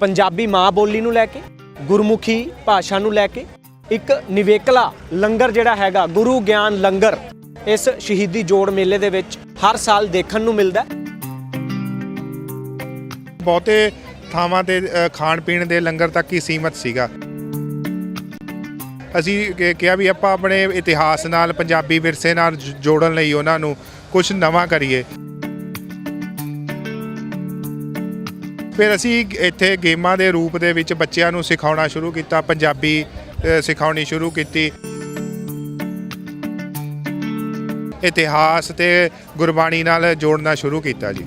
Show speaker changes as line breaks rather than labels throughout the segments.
ਪੰਜਾਬੀ ਮਾਂ ਬੋਲੀ ਨੂੰ ਲੈ ਕੇ, ਗੁਰਮੁਖੀ ਭਾਸ਼ਾ ਨੂੰ ਲੈ ਕੇ, ਇੱਕ ਨਿਵੇਕਲਾ ਲੰਗਰ ਜਿਹੜਾ ਹੈਗਾ, ਗੁਰੂ ਗਿਆਨ ਲੰਗਰ, ਇਸ ਸ਼ਹੀਦੀ ਜੋੜ ਮੇਲੇ ਦੇ ਵਿੱਚ ਹਰ ਸਾਲ ਦੇਖਣ ਨੂੰ ਮਿਲਦਾ
ਬਹੁਤੇ ਥਾਵਾਂ ਤੇ ਖਾਣ ਪੀਣ ਦੇ ਲੰਗਰ ਤੱਕ ਹੀ ਸੀਮਤ ਸੀਗਾ। ਅਸੀਂ ਕਿਹਾ ਵੀ ਆਪਾਂ ਆਪਣੇ ਇਤਿਹਾਸ ਨਾਲ, ਪੰਜਾਬੀ ਵਿਰਸੇ ਨਾਲ ਜੋੜਨ ਲਈ ਉਹਨਾਂ ਨੂੰ ਕੁਝ ਨਵਾਂ ਕਰੀਏ। ਫਿਰ ਅਸੀਂ ਇੱਥੇ ਗੇਮਾਂ ਦੇ ਰੂਪ ਦੇ ਵਿੱਚ ਬੱਚਿਆਂ ਨੂੰ ਸਿਖਾਉਣਾ ਸ਼ੁਰੂ ਕੀਤਾ ਪੰਜਾਬੀ ਸਿਖਾਉਣੀ ਸ਼ੁਰੂ ਕੀਤੀ। ਇਤਿਹਾਸ ਤੇ ਗੁਰਬਾਣੀ ਨਾਲ ਜੋੜਨਾ ਸ਼ੁਰੂ ਕੀਤਾ ਜੀ।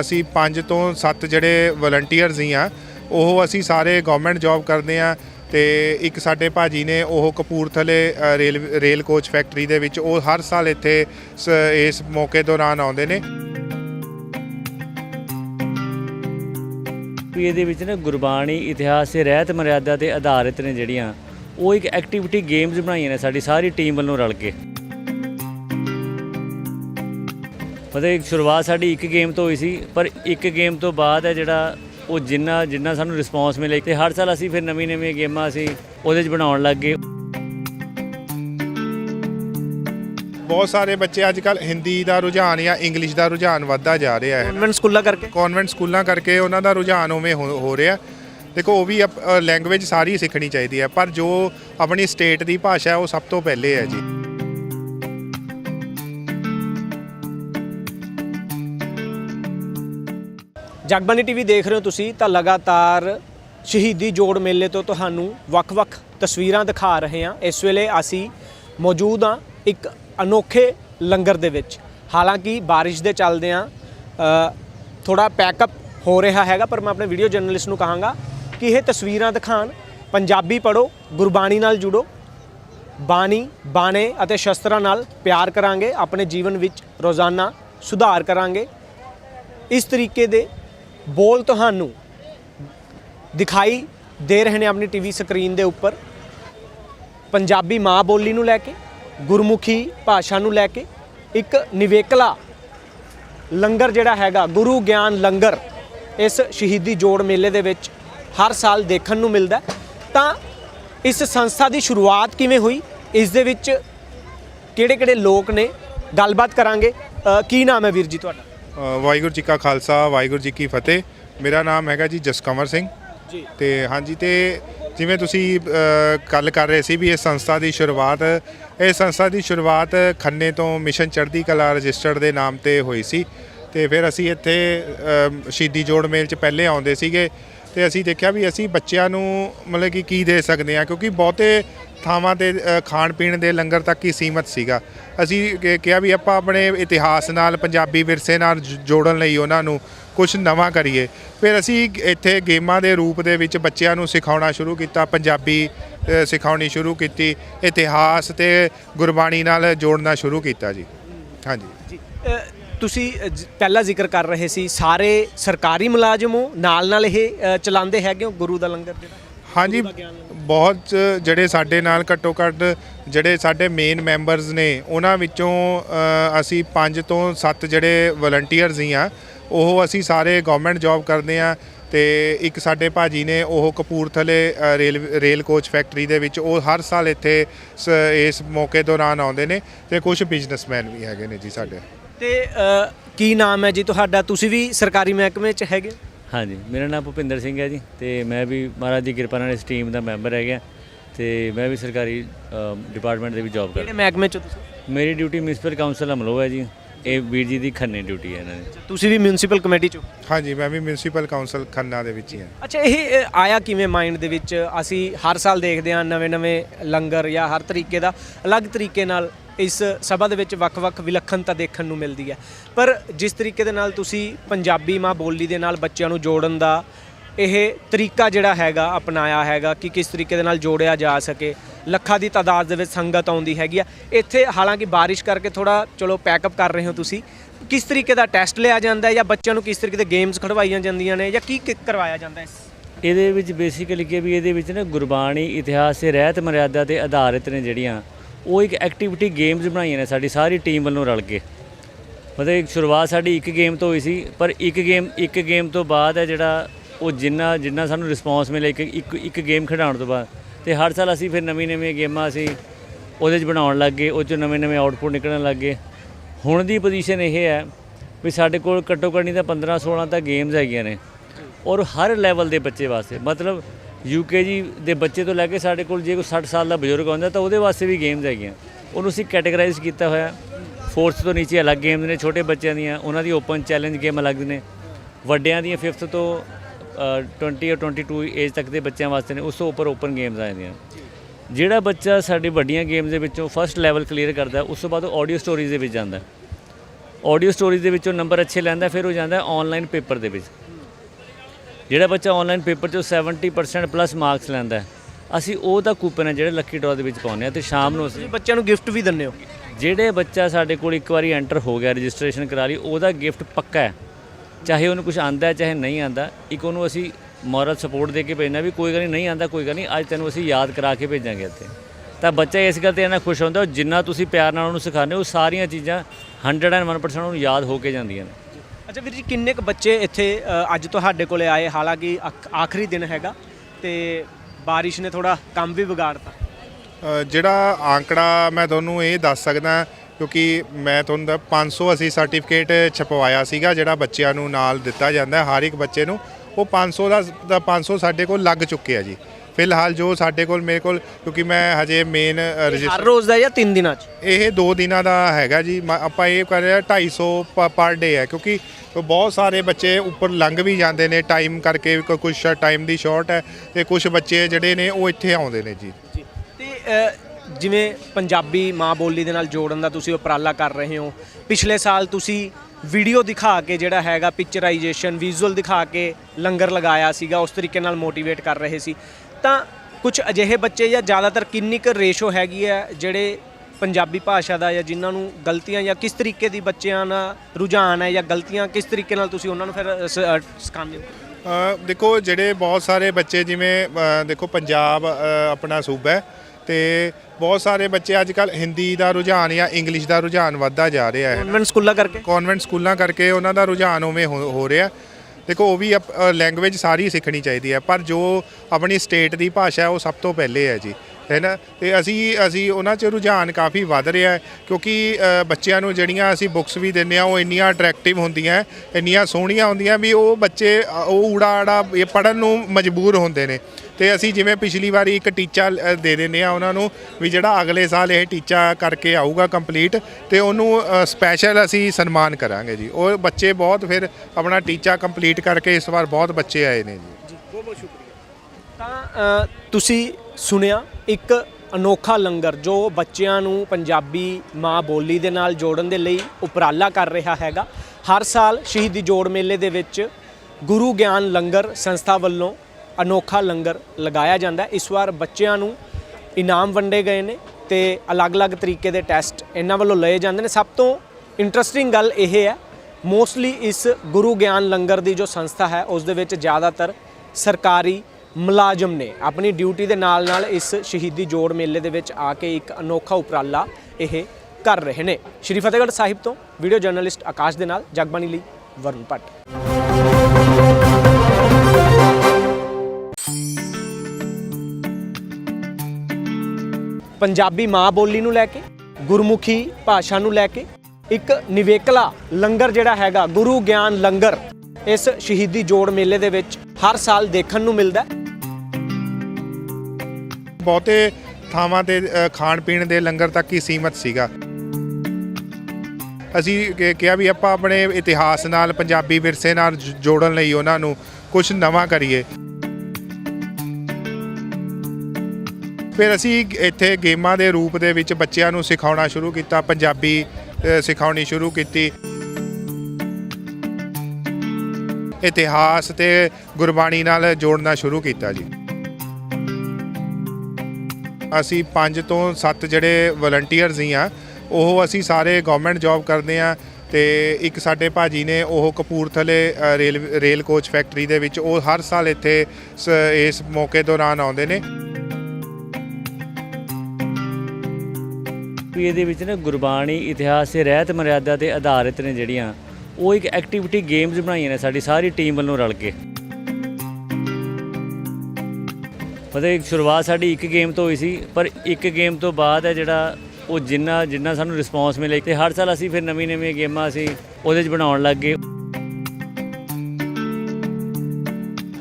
ਅਸੀਂ 5 ਤੋਂ 7 ਜਿਹੜੇ ਵਲੰਟੀਅਰਸ ਹੀ ਆ ਉਹ ਅਸੀਂ ਸਾਰੇ ਗਵਰਨਮੈਂਟ ਜੌਬ ਕਰਦੇ ਆ ਤੇ ਇੱਕ ਸਾਡੇ ਭਾਜੀ ਨੇ ਉਹ ਕਪੂਰਥਲੇ ਅ, ਰੇਲ ਰੇਲ ਕੋਚ ਫੈਕਟਰੀ ਦੇ ਵਿੱਚ ਉਹ ਹਰ ਸਾਲ ਇੱਥੇ ਸ- ਇਸ ਮੌਕੇ ਦੌਰਾਨ ਆਉਂਦੇ ਨੇ।
ਵੀ ਇਹਦੇ ਵਿੱਚ ਨਾ ਗੁਰਬਾਣੀ, ਇਤਿਹਾਸ ਤੇ ਰਹਿਤ ਮਰਿਆਦਾ ਤੇ ਆਧਾਰਿਤ ਨੇ ਜਿਹੜੀਆਂ, ਉਹ ਇੱਕ ਐਕਟੀਵਿਟੀ ਗੇਮਸ ਬਣਾਈਆਂ ਨੇ, ਸਾਡੀ ਸਾਰੀ ਟੀਮ ਵੱਲੋਂ ਰਲ ਕੇ। ਮਤਲਬ ਇੱਕ ਸ਼ੁਰੂਆਤ ਸਾਡੀ ਇੱਕ ਗੇਮ ਤੋਂ ਹੋਈ ਸੀ, ਪਰ ਇੱਕ ਗੇਮ ਤੋਂ ਬਾਅਦ ਹੈ ਜਿਹੜਾ, ਉਹ ਜਿੰਨਾ ਜਿੰਨਾ ਸਾਨੂੰ ਰਿਸਪੌਂਸ ਮਿਲੇ, ਤੇ ਹਰ ਸਾਲ ਅਸੀਂ ਫਿਰ ਨਵੀਂ ਨਵੀਂ ਗੇਮਾਂ ਅਸੀਂ ਉਹਦੇ 'ਚ ਬਣਾਉਣ ਲੱਗ ਗਏ।
ਬਹੁਤ ਸਾਰੇ ਬੱਚੇ ਅੱਜ ਕੱਲ ਹਿੰਦੀ ਦਾ ਰੁਝਾਨ ਜਾਂ ਇੰਗਲਿਸ਼ ਦਾ ਰੁਝਾਨ ਵੱਧਦਾ ਜਾ ਰਿਹਾ ਹੈ।
ਕਨਵੈਂਟ ਸਕੂਲਾਂ ਕਰਕੇ?
ਕਨਵੈਂਟ ਸਕੂਲਾਂ ਕਰਕੇ ਉਹਨਾਂ ਦਾ ਰੁਝਾਨ ਉਵੇਂ ਹੋ ਹੋ ਰਿਹਾ ਦੇਖੋ ਉਹ ਵੀ ਲੈਂਗੁਏਜ ਸਾਰੀ ਸਿੱਖਣੀ ਚਾਹੀਦੀ ਹੈ ਪਰ ਜੋ ਆਪਣੀ ਸਟੇਟ ਦੀ ਭਾਸ਼ਾ ਹੈ ਉਹ ਸਭ ਤੋਂ ਪਹਿਲੇ ਹੈ ਜੀ।
ਜਗਬਾਨੀ ਟੀਵੀ ਦੇਖ ਰਹੇ ਹੋ ਤੁਸੀਂ ਤਾਂ ਲਗਾਤਾਰ ਸ਼ਹੀਦੀ ਜੋੜ ਮੇਲੇ ਤੋਂ ਤੁਹਾਨੂੰ ਵੱਖ-ਵੱਖ ਤਸਵੀਰਾਂ ਦਿਖਾ ਰਹੇ ਹਾਂ। ਇਸ ਵੇਲੇ ਅਸੀਂ ਮੌਜੂਦ ਹਾਂ ਇੱਕ ਅਨੋਖੇ ਲੰਗਰ ਦੇ ਵਿੱਚ। ਹਾਲਾਂਕਿ ਬਾਰਿਸ਼ ਦੇ ਚੱਲਦਿਆਂ ਥੋੜਾ ਪੈਕਅਪ ਹੋ ਰਿਹਾ ਹੈਗਾ, ਪਰ ਮੈਂ ਆਪਣੇ ਵੀਡੀਓ ਜਰਨਲਿਸਟ ਨੂੰ ਕਹਾਂਗਾ ਕਿ ਇਹ ਤਸਵੀਰਾਂ ਦਿਖਾਣ ਪੰਜਾਬੀ ਪੜੋ ਗੁਰਬਾਣੀ ਨਾਲ ਜੁੜੋ। ਬਾਣੀ, ਬਾਣੇ ਅਤੇ ਸ਼ਸਤਰਾਂ ਨਾਲ ਪਿਆਰ ਕਰਾਂਗੇ। ਆਪਣੇ ਜੀਵਨ ਵਿੱਚ ਰੋਜ਼ਾਨਾ ਸੁਧਾਰ ਕਰਾਂਗੇ। ਇਸ ਤਰੀਕੇ ਦੇ ਬੋਲ ਤੁਹਾਨੂੰ ਦਿਖਾਈ ਦੇ ਰਹੇ ਨੇ ਆਪਣੀ ਟੀਵੀ ਸਕਰੀਨ ਦੇ ਉੱਪਰ। ਪੰਜਾਬੀ ਮਾਂ ਬੋਲੀ ਨੂੰ ਲੈ ਕੇ ਗੁਰਮੁਖੀ ਭਾਸ਼ਾ ਨੂੰ ਲੈ ਕੇ ਇੱਕ ਨਿਵੇਕਲਾ ਲੰਗਰ ਜਿਹੜਾ ਹੈਗਾ ਗੁਰੂ ਗਿਆਨ ਲੰਗਰ ਇਸ ਸ਼ਹੀਦੀ ਜੋੜ ਮੇਲੇ ਦੇ ਵਿੱਚ ਹਰ ਸਾਲ ਦੇਖਣ ਨੂੰ ਮਿਲਦਾ। ਤਾਂ ਇਸ ਸੰਸਥਾ ਦੀ ਸ਼ੁਰੂਆਤ ਕਿਵੇਂ ਹੋਈ? ਇਸ ਦੇ ਵਿੱਚ ਕਿਹੜੇ ਕਿਹੜੇ ਲੋਕ ਨੇ? ਗੱਲਬਾਤ ਕਰਾਂਗੇ। ਕੀ ਨਾਮ ਹੈ ਵੀਰ ਜੀ ਤੁਹਾਡਾ?
ਵਾਹਿਗੁਰੂ ਜੀ ਕਾ ਖਾਲਸਾ ਵਾਹਿਗੁਰੂ ਜੀ ਕੀ ਫਤਿਹ। ਮੇਰਾ ਨਾਮ ਹੈਗਾ ਜੀ ਜਸਕੰਵਰ ਸਿੰਘ।
ਜੀ।
ਤੇ ਹਾਂਜੀ ਤੇ ਜਿਵੇਂ ਤੁਸੀਂ ਗੱਲ ਕਰ ਰਹੇ ਸੀ ਵੀ ਇਹ ਸੰਸਥਾ ਦੀ ਸ਼ੁਰੂਆਤ ਇਹ ਸੰਸਥਾ ਦੀ ਸ਼ੁਰੂਆਤ ਖੰਨੇ ਤੋਂ ਮਿਸ਼ਨ ਚੜ੍ਹਦੀ ਕਲਾ ਰਜਿਸਟਰਡ ਦੇ ਨਾਮ ਤੇ ਹੋਈ ਸੀ ਤੇ ਫਿਰ ਅਸੀਂ ਇੱਥੇ ਸ਼ਹੀਦੀ ਜੋੜ ਮੇਲ 'ਚ ਪਹਿਲੇ ਆਉਂਦੇ ਸੀਗੇ ਤੇ ਅਸੀਂ ਦੇਖਿਆ ਵੀ ਅਸੀਂ ਬੱਚਿਆਂ ਨੂੰ ਮਤਲਬ ਕਿ ਕੀ ਦੇ ਸਕਦੇ ਆ ਕਿਉਂਕਿ ਬਹੁਤੇ ਥਾਵਾਂ ਤੇ ਖਾਣ ਪੀਣ ਦੇ ਲੰਗਰ ਤੱਕ ਹੀ ਸੀਮਤ ਸੀਗਾ। ਅਸੀਂ ਕਿਹਾ ਵੀ ਆਪਾਂ ਆਪਣੇ ਇਤਿਹਾਸ ਨਾਲ, ਪੰਜਾਬੀ ਵਿਰਸੇ ਨਾਲ ਜੋੜਨ ਲਈ ਉਹਨਾਂ ਨੂੰ ਕੁਝ ਨਵਾਂ ਕਰੀਏ। ਫਿਰ ਅਸੀਂ ਇੱਥੇ ਗੇਮਾਂ ਦੇ ਰੂਪ ਦੇ ਵਿੱਚ ਬੱਚਿਆਂ ਨੂੰ ਸਿਖਾਉਣਾ ਸ਼ੁਰੂ ਕੀਤਾ, ਪੰਜਾਬੀ ਸਿਖਾਉਣੀ ਸ਼ੁਰੂ ਕੀਤੀ ਇਤਿਹਾਸ ਤੇ ਗੁਰਬਾਣੀ ਨਾਲ ਜੋੜਨਾ ਸ਼ੁਰੂ ਕੀਤਾ ਜੀ। ਹਾਂਜੀ।
ਜੀ ਤੁਸੀਂ ਪਹਿਲਾਂ ਜ਼ਿਕਰ ਕਰ ਰਹੇ ਸੀ ਸਾਰੇ ਸਰਕਾਰੀ ਮੁਲਾਜ਼ਮ ਹੋ ਨਾਲ ਨਾਲ ਇਹ ਚਲਾਉਂਦੇ ਹੈਗੇ ਹੋ ਗੁਰੂ ਦਾ ਲੰਗਰ ਜਿਹੜਾ?
ਹਾਂਜੀ ਬਹੁਤ ਜਿਹੜੇ ਸਾਡੇ ਨਾਲ ਘੱਟੋ ਘੱਟ ਜਿਹੜੇ ਸਾਡੇ ਮੇਨ ਮੈਂਬਰਸ ਨੇ ਉਹਨਾਂ ਵਿੱਚੋਂ ਅਸੀਂ 5 ਤੋਂ 7 ਜਿਹੜੇ ਵਲੰਟੀਅਰਸ ਹੀ ਆ ਉਹ ਅਸੀਂ ਸਾਰੇ ਗਵਰਨਮੈਂਟ ਜੌਬ ਕਰਦੇ ਆ। ਤੇ ਇੱਕ ਸਾਡੇ ਭਾਜੀ ਨੇ ਉਹ ਕਪੂਰਥਲੇ ਰੇਲ ਰੇਲ ਕੋਚ ਫੈਕਟਰੀ ਦੇ ਵਿੱਚ ਉਹ ਹਰ ਸਾਲ ਇੱਥੇ ਸ- ਇਸ ਮੌਕੇ ਦੌਰਾਨ ਆਉਂਦੇ ਨੇ ਤੇ ਕੁਝ ਬਿਜ਼ਨਸਮੈਨ ਵੀ ਹੈਗੇ ਨੇ ਜੀ ਸਾਡੇ।
ਤੇ ਕੀ ਨਾਮ ਹੈ ਜੀ ਤੁਹਾਡਾ? ਤੁਸੀਂ ਵੀ ਸਰਕਾਰੀ ਮਹਿਕਮੇ 'ਚ ਹੈਗੇ? ਹੋ?
ਹਾਂਜੀ ਮੇਰਾ ਨਾਮ ਭੁਪਿੰਦਰ ਸਿੰਘ ਹੈ ਜੀ ਤੇ ਮੈਂ ਵੀ ਮਹਾਰਾਜ ਦੀ ਕਿਰਪਾ ਨਾਲ ਇਸ ਟੀਮ ਦਾ ਮੈਂਬਰ ਹੈਗਾ ਤੇ ਮੈਂ ਵੀ ਸਰਕਾਰੀ ਡਿਪਾਰਟਮੈਂਟ ਦੇ ਵਿੱਚ ਜੌਬ
ਕਿਹੜੇ
ਕਰਦਾ।
ਮਹਿਕਮੇ 'ਚ ਤੁਸੀਂ?
ਮੇਰੀ ਡਿਊਟੀ ਮਿਊਨਿਸਪਲ ਕਾਉਂਸਲ ਅਮਲੋ ਹੈ ਜੀ। ਇਹ ਵੀਰ ਜੀ ਦੀ ਖੰਨੇ ਡਿਊਟੀ ਹੈ ਇਹਨਾਂ ਦੀ।
ਤੁਸੀਂ ਵੀ ਮਿਊਨਿਸਪਲ ਕਮੇਟੀ 'ਚ?
ਹਾਂਜੀ ਮੈਂ ਵੀ ਮਿਊਨਿਸਪਲ ਕਾਉਂਸਲ ਖੰਨਾ ਦੇ ਵਿੱਚ ਹੀ ਹਾਂ।
ਅੱਛਾ ਇਹ ਅ, ਆਇਆ ਕਿਵੇਂ ਮਾਈਂਡ ਦੇ ਵਿੱਚ? ਅਸੀਂ ਹਰ ਸਾਲ ਦੇਖਦੇ ਹਾਂ ਨਵੇਂ-ਨਵੇਂ ਲੰਗਰ ਜਾਂ ਹਰ ਤਰੀਕੇ ਦਾ ਅਲੱਗ ਤਰੀਕੇ ਨਾਲ ਇਸ ਸਭਾ ਦੇ ਵਿੱਚ ਵੱਖ-ਵੱਖ ਵਿਲੱਖਣਤਾ ਦੇਖਣ ਨੂੰ ਮਿਲਦੀ ਹੈ। ਪਰ ਜਿਸ ਤਰੀਕੇ ਦੇ ਨਾਲ ਤੁਸੀਂ ਪੰਜਾਬੀ ਮਾਂ ਬੋਲੀ ਦੇ ਨਾਲ ਬੱਚਿਆਂ ਨੂੰ ਜੋੜਨ ਦਾ ਇਹ ਤਰੀਕਾ ਜਿਹੜਾ ਹੈਗਾ ਅਪਣਾਇਆ ਹੈਗਾ ਕਿ ਕਿਸ ਤਰੀਕੇ ਦੇ ਨਾਲ ਜੋੜਿਆ ਜਾ ਸਕੇ। ਲੱਖਾਂ ਦੀ ਤਾਦਾਦ ਦੇ ਵਿੱਚ ਸੰਗਤ ਆਉਂਦੀ ਹੈਗੀ ਆ। ਇੱਥੇ ਹਾਲਾਂਕਿ ਬਾਰਿਸ਼ ਕਰਕੇ ਥੋੜਾ ਚਲੋ ਪੈਕਅਪ ਕਰ ਰਹੇ ਹੋ ਤੁਸੀਂ। ਕਿਸ ਤਰੀਕੇ ਦਾ ਟੈਸਟ ਲਿਆ ਜਾਂਦਾ ਹੈ ਜਾਂ ਬੱਚਿਆਂ ਨੂੰ ਕਿਸ ਤਰੀਕੇ ਦੇ ਗੇਮਸ ਖੜਵਾਈਆਂ ਜਾਂਦੀਆਂ ਨੇ ਜਾਂ ਕੀ ਕੀ, ਕਰਵਾਇਆ ਜਾਂਦਾ ਹੈ
ਇਹਦੇ ਵਿੱਚ ਬੇਸਿਕਲੀ ਕਿ ਵੀ ਇਹਦੇ ਵਿੱਚ ਨਾ ਗੁਰਬਾਣੀ, ਇਤਿਹਾਸ ਤੇ ਰਹਿਤ ਮਰਿਆਦਾ ਤੇ ਆਧਾਰਿਤ ਨੇ ਜਿਹੜੀਆਂ, ਉਹ ਇੱਕ ਐਕਟੀਵਿਟੀ ਗੇਮਸ ਬਣਾਈਆਂ ਨੇ ਸਾਡੀ ਸਾਰੀ ਟੀਮ ਵੱਲੋਂ ਰਲ ਕੇ। ਮਤਲਬ ਇੱਕ ਸ਼ੁਰੂਆਤ ਸਾਡੀ ਇੱਕ ਗੇਮ ਤੋਂ ਹੋਈ ਸੀ, ਪਰ ਇੱਕ ਗੇਮ ਇੱਕ ਗੇਮ ਤੋਂ ਬਾਅਦ ਹੈ ਜਿਹੜਾ ਉਹ ਜਿੰਨਾ ਜਿੰਨਾ ਸਾਨੂੰ ਰਿਸਪੌਂਸ ਮਿਲੇ, ਇੱਕ ਇੱਕ ਇੱਕ ਗੇਮ ਖਿਡਾਉਣ ਤੋਂ ਬਾਅਦ। ਤੇ ਹਰ ਸਾਲ ਅਸੀਂ ਫਿਰ ਨਵੀਂ ਨਵੀਂ ਗੇਮਾਂ ਅਸੀਂ ਉਹਦੇ 'ਚ ਬਣਾਉਣ ਲੱਗ ਗਏ, ਉਹ 'ਚੋਂ ਨਵੇਂ ਨਵੇਂ ਆਊਟਪੁੱਟ ਨਿਕਲਣ ਲੱਗ ਗਏ। ਹੁਣ ਦੀ ਪੋਜੀਸ਼ਨ ਇਹ ਹੈ ਵੀ ਸਾਡੇ ਕੋਲ ਘੱਟੋ ਘੱਟ ਨਹੀਂ ਤਾਂ 15 16 ਤਾਂ ਗੇਮਸ ਹੈਗੀਆਂ ਨੇ। ਔਰ ਹਰ ਲੈਵਲ ਦੇ ਬੱਚੇ ਵਾਸਤੇ, ਮਤਲਬ ਯੂਕੇਜੀ ਦੇ ਬੱਚੇ ਤੋਂ ਲੈ ਕੇ ਸਾਡੇ ਕੋਲ ਜੇ ਕੋਈ 60 ਸਾਲ ਦਾ ਬਜ਼ੁਰਗ ਆਉਂਦਾ ਤਾਂ ਉਹਦੇ ਵਾਸਤੇ ਵੀ ਗੇਮਸ ਹੈਗੀਆਂ। ਉਹਨੂੰ ਅਸੀਂ ਕੈਟਾਗਰਾਈਜ਼ ਕੀਤਾ ਹੋਇਆ। ਫੋਰਥ ਤੋਂ ਨੀਚੇ ਅਲੱਗ ਗੇਮਸ ਨੇ ਛੋਟੇ ਬੱਚਿਆਂ ਦੀਆਂ, ਉਹਨਾਂ ਦੀ ਓਪਨ ਚੈਲੰਜ ਗੇਮ ਅਲੱਗ ਨੇ। ਵੱਡਿਆਂ ਦੀਆਂ 5th ਤੋਂ 20 ਜਾਂ 22 ਏਜ ਤੱਕ ਦੇ ਬੱਚਿਆਂ ਵਾਸਤੇ ਨੇ ਉਸ ਤੋਂ ਉੱਪਰ ਓਪਨ ਗੇਮਸ ਆ ਜਾਂਦੀਆਂ। ਜਿਹੜਾ ਬੱਚਾ ਸਾਡੇ ਵੱਡੀਆਂ ਗੇਮਸ ਦੇ ਵਿੱਚੋਂ ਫਸਟ ਲੈਵਲ ਕਲੀਅਰ ਕਰਦਾ ਉਸ ਤੋਂ ਬਾਅਦ ਉਹ ਆਡੀਓ ਸਟੋਰੀਜ਼ ਦੇ ਵਿੱਚ ਜਾਂਦਾ। ਆਡੀਓ ਸਟੋਰੀਜ਼ ਦੇ ਵਿੱਚੋਂ ਨੰਬਰ ਅੱਛੇ ਲੈਂਦਾ ਫਿਰ ਉਹ ਜਾਂਦਾ ਆਨਲਾਈਨ ਪੇਪਰ ਦੇ ਵਿੱਚ। ਜਿਹੜਾ ਬੱਚਾ ਆਨਲਾਈਨ ਪੇਪਰ 'ਚੋਂ 70% ਪਲੱਸ ਮਾਰਕਸ ਲੈਂਦਾ ਅਸੀਂ ਉਹ ਦਾ ਕੂਪਨ ਹੈ ਜਿਹੜਾ ਲੱਕੀ ਡਰਾ ਦੇ ਵਿੱਚ ਪਾਉਂਦੇ ਆ ਤੇ ਸ਼ਾਮ ਨੂੰ ਅਸੀਂ
ਬੱਚਿਆਂ ਨੂੰ ਗਿਫਟ ਵੀ ਦਿੰਦੇ ਹੋ।
ਜਿਹੜੇ ਬੱਚਾ ਸਾਡੇ ਕੋਲ ਇੱਕ ਵਾਰੀ ਐਂਟਰ ਹੋ ਗਿਆ ਰਜਿਸਟ੍ਰੇਸ਼ਨ ਕਰਾ ਲਈ ਉਹਦਾ ਗਿਫਟ ਪੱਕਾ ਹੈ। ਚਾਹੇ ਉਹਨੂੰ ਕੁਝ ਆਂਦਾ ਹੈ ਚਾਹੇ ਨਹੀਂ ਆਂਦਾ ਇੱਕ ਉਹਨੂੰ ਅਸੀਂ ਮੋਰਲ ਸਪੋਰਟ ਦੇ ਕੇ ਭੇਜਣਾ ਵੀ ਕੋਈ ਗੱਲ ਨਹੀਂ ਨਹੀਂ ਆਂਦਾ ਕੋਈ ਗੱਲ ਨਹੀਂ ਅੱਜ ਤੈਨੂੰ ਅਸੀਂ ਯਾਦ ਕਰਾ ਕੇ ਭੇਜਾਂਗੇ ਇੱਥੇ। ਤਾਂ ਬੱਚਾ ਇਸ ਗੱਲ ਤੇ ਇੰਨਾ ਖੁਸ਼ ਹੁੰਦਾ ਉਹ ਜਿੰਨਾ ਤੁਸੀਂ ਪਿਆਰ ਨਾਲ ਉਹਨੂੰ ਸਿਖਾਉਂਦੇ ਹੋ ਉਹ ਸਾਰੀਆਂ ਚੀਜ਼ਾਂ 101% ਉਹਨੂੰ ਯਾਦ ਹੋ ਕੇ ਜਾਂਦੀਆਂ ਨੇ।
ਅੱਛਾ ਵੀਰ ਜੀ ਕਿੰਨੇ ਕੁ ਬੱਚੇ ਇੱਥੇ ਅੱਜ ਤੁਹਾਡੇ ਕੋਲੇ ਆਏ? ਹਾਲਾਂਕਿ ਆਖ- ਆਖਰੀ ਦਿਨ ਹੈਗਾ ਤੇ ਬਾਰਿਸ਼ ਨੇ ਥੋੜਾ ਕੰਮ ਵੀ ਵਿਗਾੜਤਾ।
ਜਿਹੜਾ ਆંકੜਾ ਮੈਂ ਤੁਹਾਨੂੰ ਇਹ ਦੱਸ ਸਕਦਾ ਕਿਉਂਕਿ ਮੈਂ ਤੁਹਾਨੂੰ ਦਾ 500 ਅਸੀਂ ਸਰਟੀਫਿਕੇਟ ਛਪਵਾਇਆ ਸੀਗਾ ਜਿਹੜਾ ਬੱਚਿਆਂ ਨੂੰ ਨਾਲ ਦਿੱਤਾ ਜਾਂਦਾ ਹੈ ਹਰ ਇੱਕ ਬੱਚੇ ਨੂੰ। ਉਹ 500 ਦਾ ਦਾ 500 ਸਾਡੇ ਕੋਲ ਲੱਗ ਚੁੱਕੇ ਆ ਜੀ। ਫਿਲਹਾਲ ਜੋ ਸਾਡੇ ਕੋਲ ਮੇਰੇ ਕੋਲ ਕਿਉਂਕਿ ਮੈਂ ਹਜੇ ਮੇਨ
ਹਰ
ਰਜਿਸਟਰ
ਰੋਜ਼ ਦਾ ਜਾਂ 3 ਦਿਨਾਂ 'ਚ?
ਇਹ 2 ਦਿਨਾਂ ਦਾ ਹੈਗਾ ਜੀ। ਮ- ਆਪਾਂ ਇਹ ਕਰ ਰਹੇ ਹਾਂ 250 ਪਰ ਡੇ ਹੈ ਕਿਉਂਕਿ ਬਹੁਤ ਸਾਰੇ ਬੱਚੇ ਉੱਪਰ ਲੰਘ ਵੀ ਜਾਂਦੇ ਨੇ ਟਾਈਮ ਕਰਕੇ ਕੁਝ ਟਾਈਮ ਦੀ ਸ਼ਾਰਟ ਹੈ ਤੇ ਕੁਝ ਬੱਚੇ ਜਿਹੜੇ ਨੇ ਉਹ ਇੱਥੇ ਆਉਂਦੇ ਨੇ ਜੀ।
ਜੀ। ਤੇ ਅ, ਜਿਵੇਂ ਪੰਜਾਬੀ ਮਾਂ ਬੋਲੀ ਦੇ ਨਾਲ ਜੋੜਨ ਦਾ ਤੁਸੀਂ ਉਪਰਾਲਾ ਕਰ ਰਹੇ ਹੋ। ਪਿਛਲੇ ਸਾਲ ਤੁਸੀਂ ਵੀਡੀਓ ਦਿਖਾ ਕੇ ਜਿਹੜਾ ਹੈਗਾ ਪਿਕਚਰਾਈਜੇਸ਼ਨ, ਵਿਜ਼ੂਅਲ ਦਿਖਾ ਕੇ ਲੰਗਰ ਲਗਾਇਆ ਸੀਗਾ, ਉਸ ਤਰੀਕੇ ਨਾਲ ਮੋਟੀਵੇਟ ਕਰ ਰਹੇ ਸੀ। ਤਾਂ ਕੁਝ ਅਜਿਹੇ ਬੱਚੇ ਜਾਂ ਜ਼ਿਆਦਾਤਰ ਕਿੰਨੀ ਕੁ ਰੇਸ਼ੋ ਹੈਗੀ ਹੈ ਜਿਹੜੇ ਪੰਜਾਬੀ ਭਾਸ਼ਾ ਦਾ ਜਾਂ ਜਿਨ੍ਹਾਂ ਨੂੰ ਗਲਤੀਆਂ ਜਾਂ ਕਿਸ ਤਰੀਕੇ ਦੀ ਬੱਚਿਆਂ ਦਾ ਰੁਝਾਨ ਹੈ ਜਾਂ ਗਲਤੀਆਂ ਕਿਸ ਤਰੀਕੇ ਨਾਲ ਤੁਸੀਂ ਉਹਨਾਂ ਨੂੰ ਫਿਰ ਸ- ਸਿਖਾਉਂਦੇ ਹੋ?
ਦੇਖੋ, ਜਿਹੜੇ ਬਹੁਤ ਸਾਰੇ ਬੱਚੇ ਜਿਵੇਂ ਦੇਖੋ, ਪੰਜਾਬ ਆਪਣਾ ਸੂਬਾ ਹੈ ਤੇ ਬਹੁਤ ਸਾਰੇ ਬੱਚੇ ਅੱਜ ਕੱਲ ਹਿੰਦੀ ਦਾ ਰੁਝਾਨ ਜਾਂ ਇੰਗਲਿਸ਼ ਦਾ ਰੁਝਾਨ ਵੱਧਦਾ ਜਾ ਰਿਹਾ ਹੈ।
ਕਨਵੈਂਟ ਸਕੂਲਾਂ ਕਰਕੇ?
ਕਨਵੈਂਟ ਸਕੂਲਾਂ ਕਰਕੇ ਉਹਨਾਂ ਦਾ ਰੁਝਾਨ ਉਵੇਂ ਹੋ ਹੋ ਰਿਹਾ। ਦੇਖੋ ਉਹ ਵੀ ਲੈਂਗੁਏਜ ਸਾਰੀ ਸਿੱਖਣੀ ਚਾਹੀਦੀ ਹੈ ਪਰ ਜੋ ਆਪਣੀ ਸਟੇਟ ਦੀ ਭਾਸ਼ਾ ਹੈ ਉਹ ਸਭ ਤੋਂ ਪਹਿਲੇ ਹੈ ਜੀ। ਹੈ ਨਾ? ਤੇ ਅਸੀਂ ਅਸੀਂ ਉਹਨਾਂ 'ਚ ਰੁਝਾਨ ਕਾਫੀ ਵੱਧ ਰਿਹਾ ਹੈ ਕਿਉਂਕਿ ਅ, ਬੱਚਿਆਂ ਨੂੰ ਜਿਹੜੀਆਂ ਅਸੀਂ ਬੁੱਕਸ ਵੀ ਦਿੰਦੇ ਆ ਉਹ ਇੰਨੀਆਂ ਅਟਰੈਕਟਿਵ ਹੁੰਦੀਆਂ ਇੰਨੀਆਂ ਸੋਹਣੀਆਂ ਹੁੰਦੀਆਂ ਵੀ ਉਹ ਬੱਚੇ ਅ, ਉਹ ਊੜਾ ਆੜਾ ਇਹ ਪੜਨ ਨੂੰ ਮਜਬੂਰ ਹੁੰਦੇ ਨੇ। ਤੇ ਅਸੀਂ ਜਿਵੇਂ ਪਿਛਲੀ ਵਾਰੀ ਇੱਕ ਟੀਚਾ ਅ, ਦੇ ਦਿੰਦੇ ਆ ਉਹਨਾਂ ਨੂੰ ਵੀ ਜਿਹੜਾ ਅਗਲੇ ਸਾਲ ਇਹ ਟੀਚਾ ਕਰਕੇ ਆਊਗਾ ਕੰਪਲੀਟ ਤੇ ਉਹਨੂੰ ਸਪੈਸ਼ਲ ਅਸੀਂ ਸਨਮਾਨ ਕਰਾਂਗੇ ਜੀ। ਉਹ ਬੱਚੇ ਬਹੁਤ ਫਿਰ ਆਪਣਾ ਟੀਚਾ ਕੰਪਲੀਟ ਕਰਕੇ ਇਸ ਵਾਰ ਬਹੁਤ ਬੱਚੇ ਆਏ ਨੇ ਜੀ।
ਜੀ ਬਹੁਤ ਬਹੁਤ ਸ਼ੁਕਰੀਆ। ਤਾਂ ਅ, ਤੁਸੀਂ ਸੁਣਿਆ ਇੱਕ ਅਨੋਖਾ ਲੰਗਰ ਜੋ ਬੱਚਿਆਂ ਨੂੰ ਪੰਜਾਬੀ ਮਾਂ ਬੋਲੀ ਦੇ ਨਾਲ ਜੋੜਨ ਦੇ ਲਈ ਉਪਰਾਲਾ ਕਰ ਰਿਹਾ ਹੈਗਾ। ਹਰ ਸਾਲ ਸ਼ਹੀਦੀ ਜੋੜ ਮੇਲੇ ਦੇ ਵਿੱਚ ਗੁਰੂ ਗਿਆਨ ਲੰਗਰ ਸੰਸਥਾ ਵੱਲੋਂ ਅਨੋਖਾ ਲੰਗਰ ਲਗਾਇਆ ਜਾਂਦਾ ਇਸ ਵਾਰ ਬੱਚਿਆਂ ਨੂੰ ਇਨਾਮ ਵੰਡੇ ਗਏ ਨੇ ਤੇ ਅਲੱਗ-ਅਲੱਗ ਤਰੀਕੇ ਦੇ ਟੈਸਟ ਇਹਨਾਂ ਵੱਲੋਂ ਲਏ ਜਾਂਦੇ ਨੇ। ਸਭ ਤੋਂ ਇੰਟਰਸਟਿੰਗ ਗੱਲ ਇਹ ਹੈ, ਮੋਸਟਲੀ ਇਸ ਗੁਰੂ ਗਿਆਨ ਲੰਗਰ ਦੀ ਜੋ ਸੰਸਥਾ ਹੈ, ਉਸ ਦੇ ਵਿੱਚ ਜ਼ਿਆਦਾਤਰ ਸਰਕਾਰੀ ਮੁਲਾਜ਼ਮ ਨੇ ਆਪਣੀ ਡਿਊਟੀ ਦੇ ਨਾਲ ਨਾਲ ਇਸ ਸ਼ਹੀਦੀ ਜੋੜ ਮੇਲੇ ਦੇ ਵਿੱਚ ਆ ਕੇ ਇੱਕ ਅਨੋਖਾ ਉਪਰਾਲਾ ਇਹ ਕਰ ਰਹੇ ਨੇ। ਸ਼੍ਰੀ ਫਤਿਹਗੜ੍ਹ ਸਾਹਿਬ ਤੋਂ ਵੀਡੀਓ ਜਰਨਲਿਸਟ ਆਕਾਸ਼ ਦੇ ਨਾਲ, ਜਗਬਾਣੀ ਲਈ ਵਰੁਣ ਭੱਟ। ਪੰਜਾਬੀ ਮਾਂ ਬੋਲੀ ਨੂੰ ਲੈ ਕੇ, ਗੁਰਮੁਖੀ ਭਾਸ਼ਾ ਨੂੰ ਲੈ ਕੇ ਇੱਕ ਨਿਵੇਕਲਾ ਲੰਗਰ ਜਿਹੜਾ ਹੈਗਾ, ਗੁਰੂ ਗਿਆਨ ਲੰਗਰ ਇਸ ਸ਼ਹੀਦੀ ਜੋੜ ਮੇਲੇ ਦੇ ਵਿੱਚ ਹਰ ਸਾਲ ਦੇਖਣ ਨੂੰ ਮਿਲਦਾ ਹੈ।
ਬਹੁਤੇ ਥਾਵਾਂ ਤੇ ਖਾਣ ਪੀਣ ਦੇ ਲੰਗਰ ਤੱਕ ਹੀ ਸੀਮਤ ਸੀਗਾ। ਅਸੀਂ ਕਿਹਾ ਵੀ ਆਪਾਂ ਆਪਣੇ ਇਤਿਹਾਸ ਨਾਲ, ਪੰਜਾਬੀ ਵਿਰਸੇ ਨਾਲ ਜੋੜਨ ਲਈ ਉਹਨਾਂ ਨੂੰ ਕੁਝ ਨਵਾਂ ਕਰੀਏ। ਫਿਰ ਅਸੀਂ ਇੱਥੇ ਗੇਮਾਂ ਦੇ ਰੂਪ ਦੇ ਵਿੱਚ ਬੱਚਿਆਂ ਨੂੰ ਸਿਖਾਉਣਾ ਸ਼ੁਰੂ ਕੀਤਾ, ਪੰਜਾਬੀ ਸਿਖਾਉਣੀ ਸ਼ੁਰੂ ਕੀਤੀ। ਇਤਿਹਾਸ ਤੇ ਗੁਰਬਾਣੀ ਨਾਲ ਜੋੜਨਾ ਸ਼ੁਰੂ ਕੀਤਾ ਜੀ। ਅਸੀਂ 5 ਤੋਂ 7 ਜਿਹੜੇ ਵਲੰਟੀਅਰਸ ਹੀ ਆ ਉਹ ਅਸੀਂ ਸਾਰੇ ਗਵਰਨਮੈਂਟ ਜੌਬ ਕਰਦੇ ਆ ਤੇ ਇੱਕ ਸਾਡੇ ਭਾਜੀ ਨੇ ਉਹ ਕਪੂਰਥਲੇ ਅ, ਰੇਲ ਰੇਲ ਕੋਚ ਫੈਕਟਰੀ ਦੇ ਵਿੱਚ ਉਹ ਹਰ ਸਾਲ ਇੱਥੇ ਸ- ਇਸ ਮੌਕੇ ਦੌਰਾਨ ਆਉਂਦੇ ਨੇ।
ਵੀ ਇਹਦੇ ਵਿੱਚ ਨਾ ਗੁਰਬਾਣੀ ਇਤਿਹਾਸ ਤੇ ਰਹਿਤ ਮਰਿਆਦਾ ਤੇ ਆਧਾਰਿਤ ਨੇ ਜਿਹੜੀਆਂ ਉਹ ਇੱਕ ਐਕਟੀਵਿਟੀ ਗੇਮਸ ਬਣਾਈਆਂ ਨੇ ਸਾਡੀ ਸਾਰੀ ਟੀਮ ਵੱਲੋਂ ਰਲ ਕੇ। ਪਤਾ ਇੱਕ ਸ਼ੁਰੂਆਤ ਸਾਡੀ ਇੱਕ ਗੇਮ ਤੋਂ ਹੋਈ ਸੀ ਪਰ ਇੱਕ ਗੇਮ ਤੋਂ ਬਾਅਦ ਹੈ ਜਿਹੜਾ ਉਹ ਜਿੰਨਾ ਜਿੰਨਾ ਸਾਨੂੰ ਰਿਸਪੌਂਸ ਮਿਲੇ ਤੇ ਹਰ ਸਾਲ ਅਸੀਂ ਫਿਰ ਨਵੀਂ ਨਵੀਂ ਗੇਮਾਂ ਅਸੀਂ ਉਹਦੇ 'ਚ ਬਣਾਉਣ ਲੱਗ ਗਏ।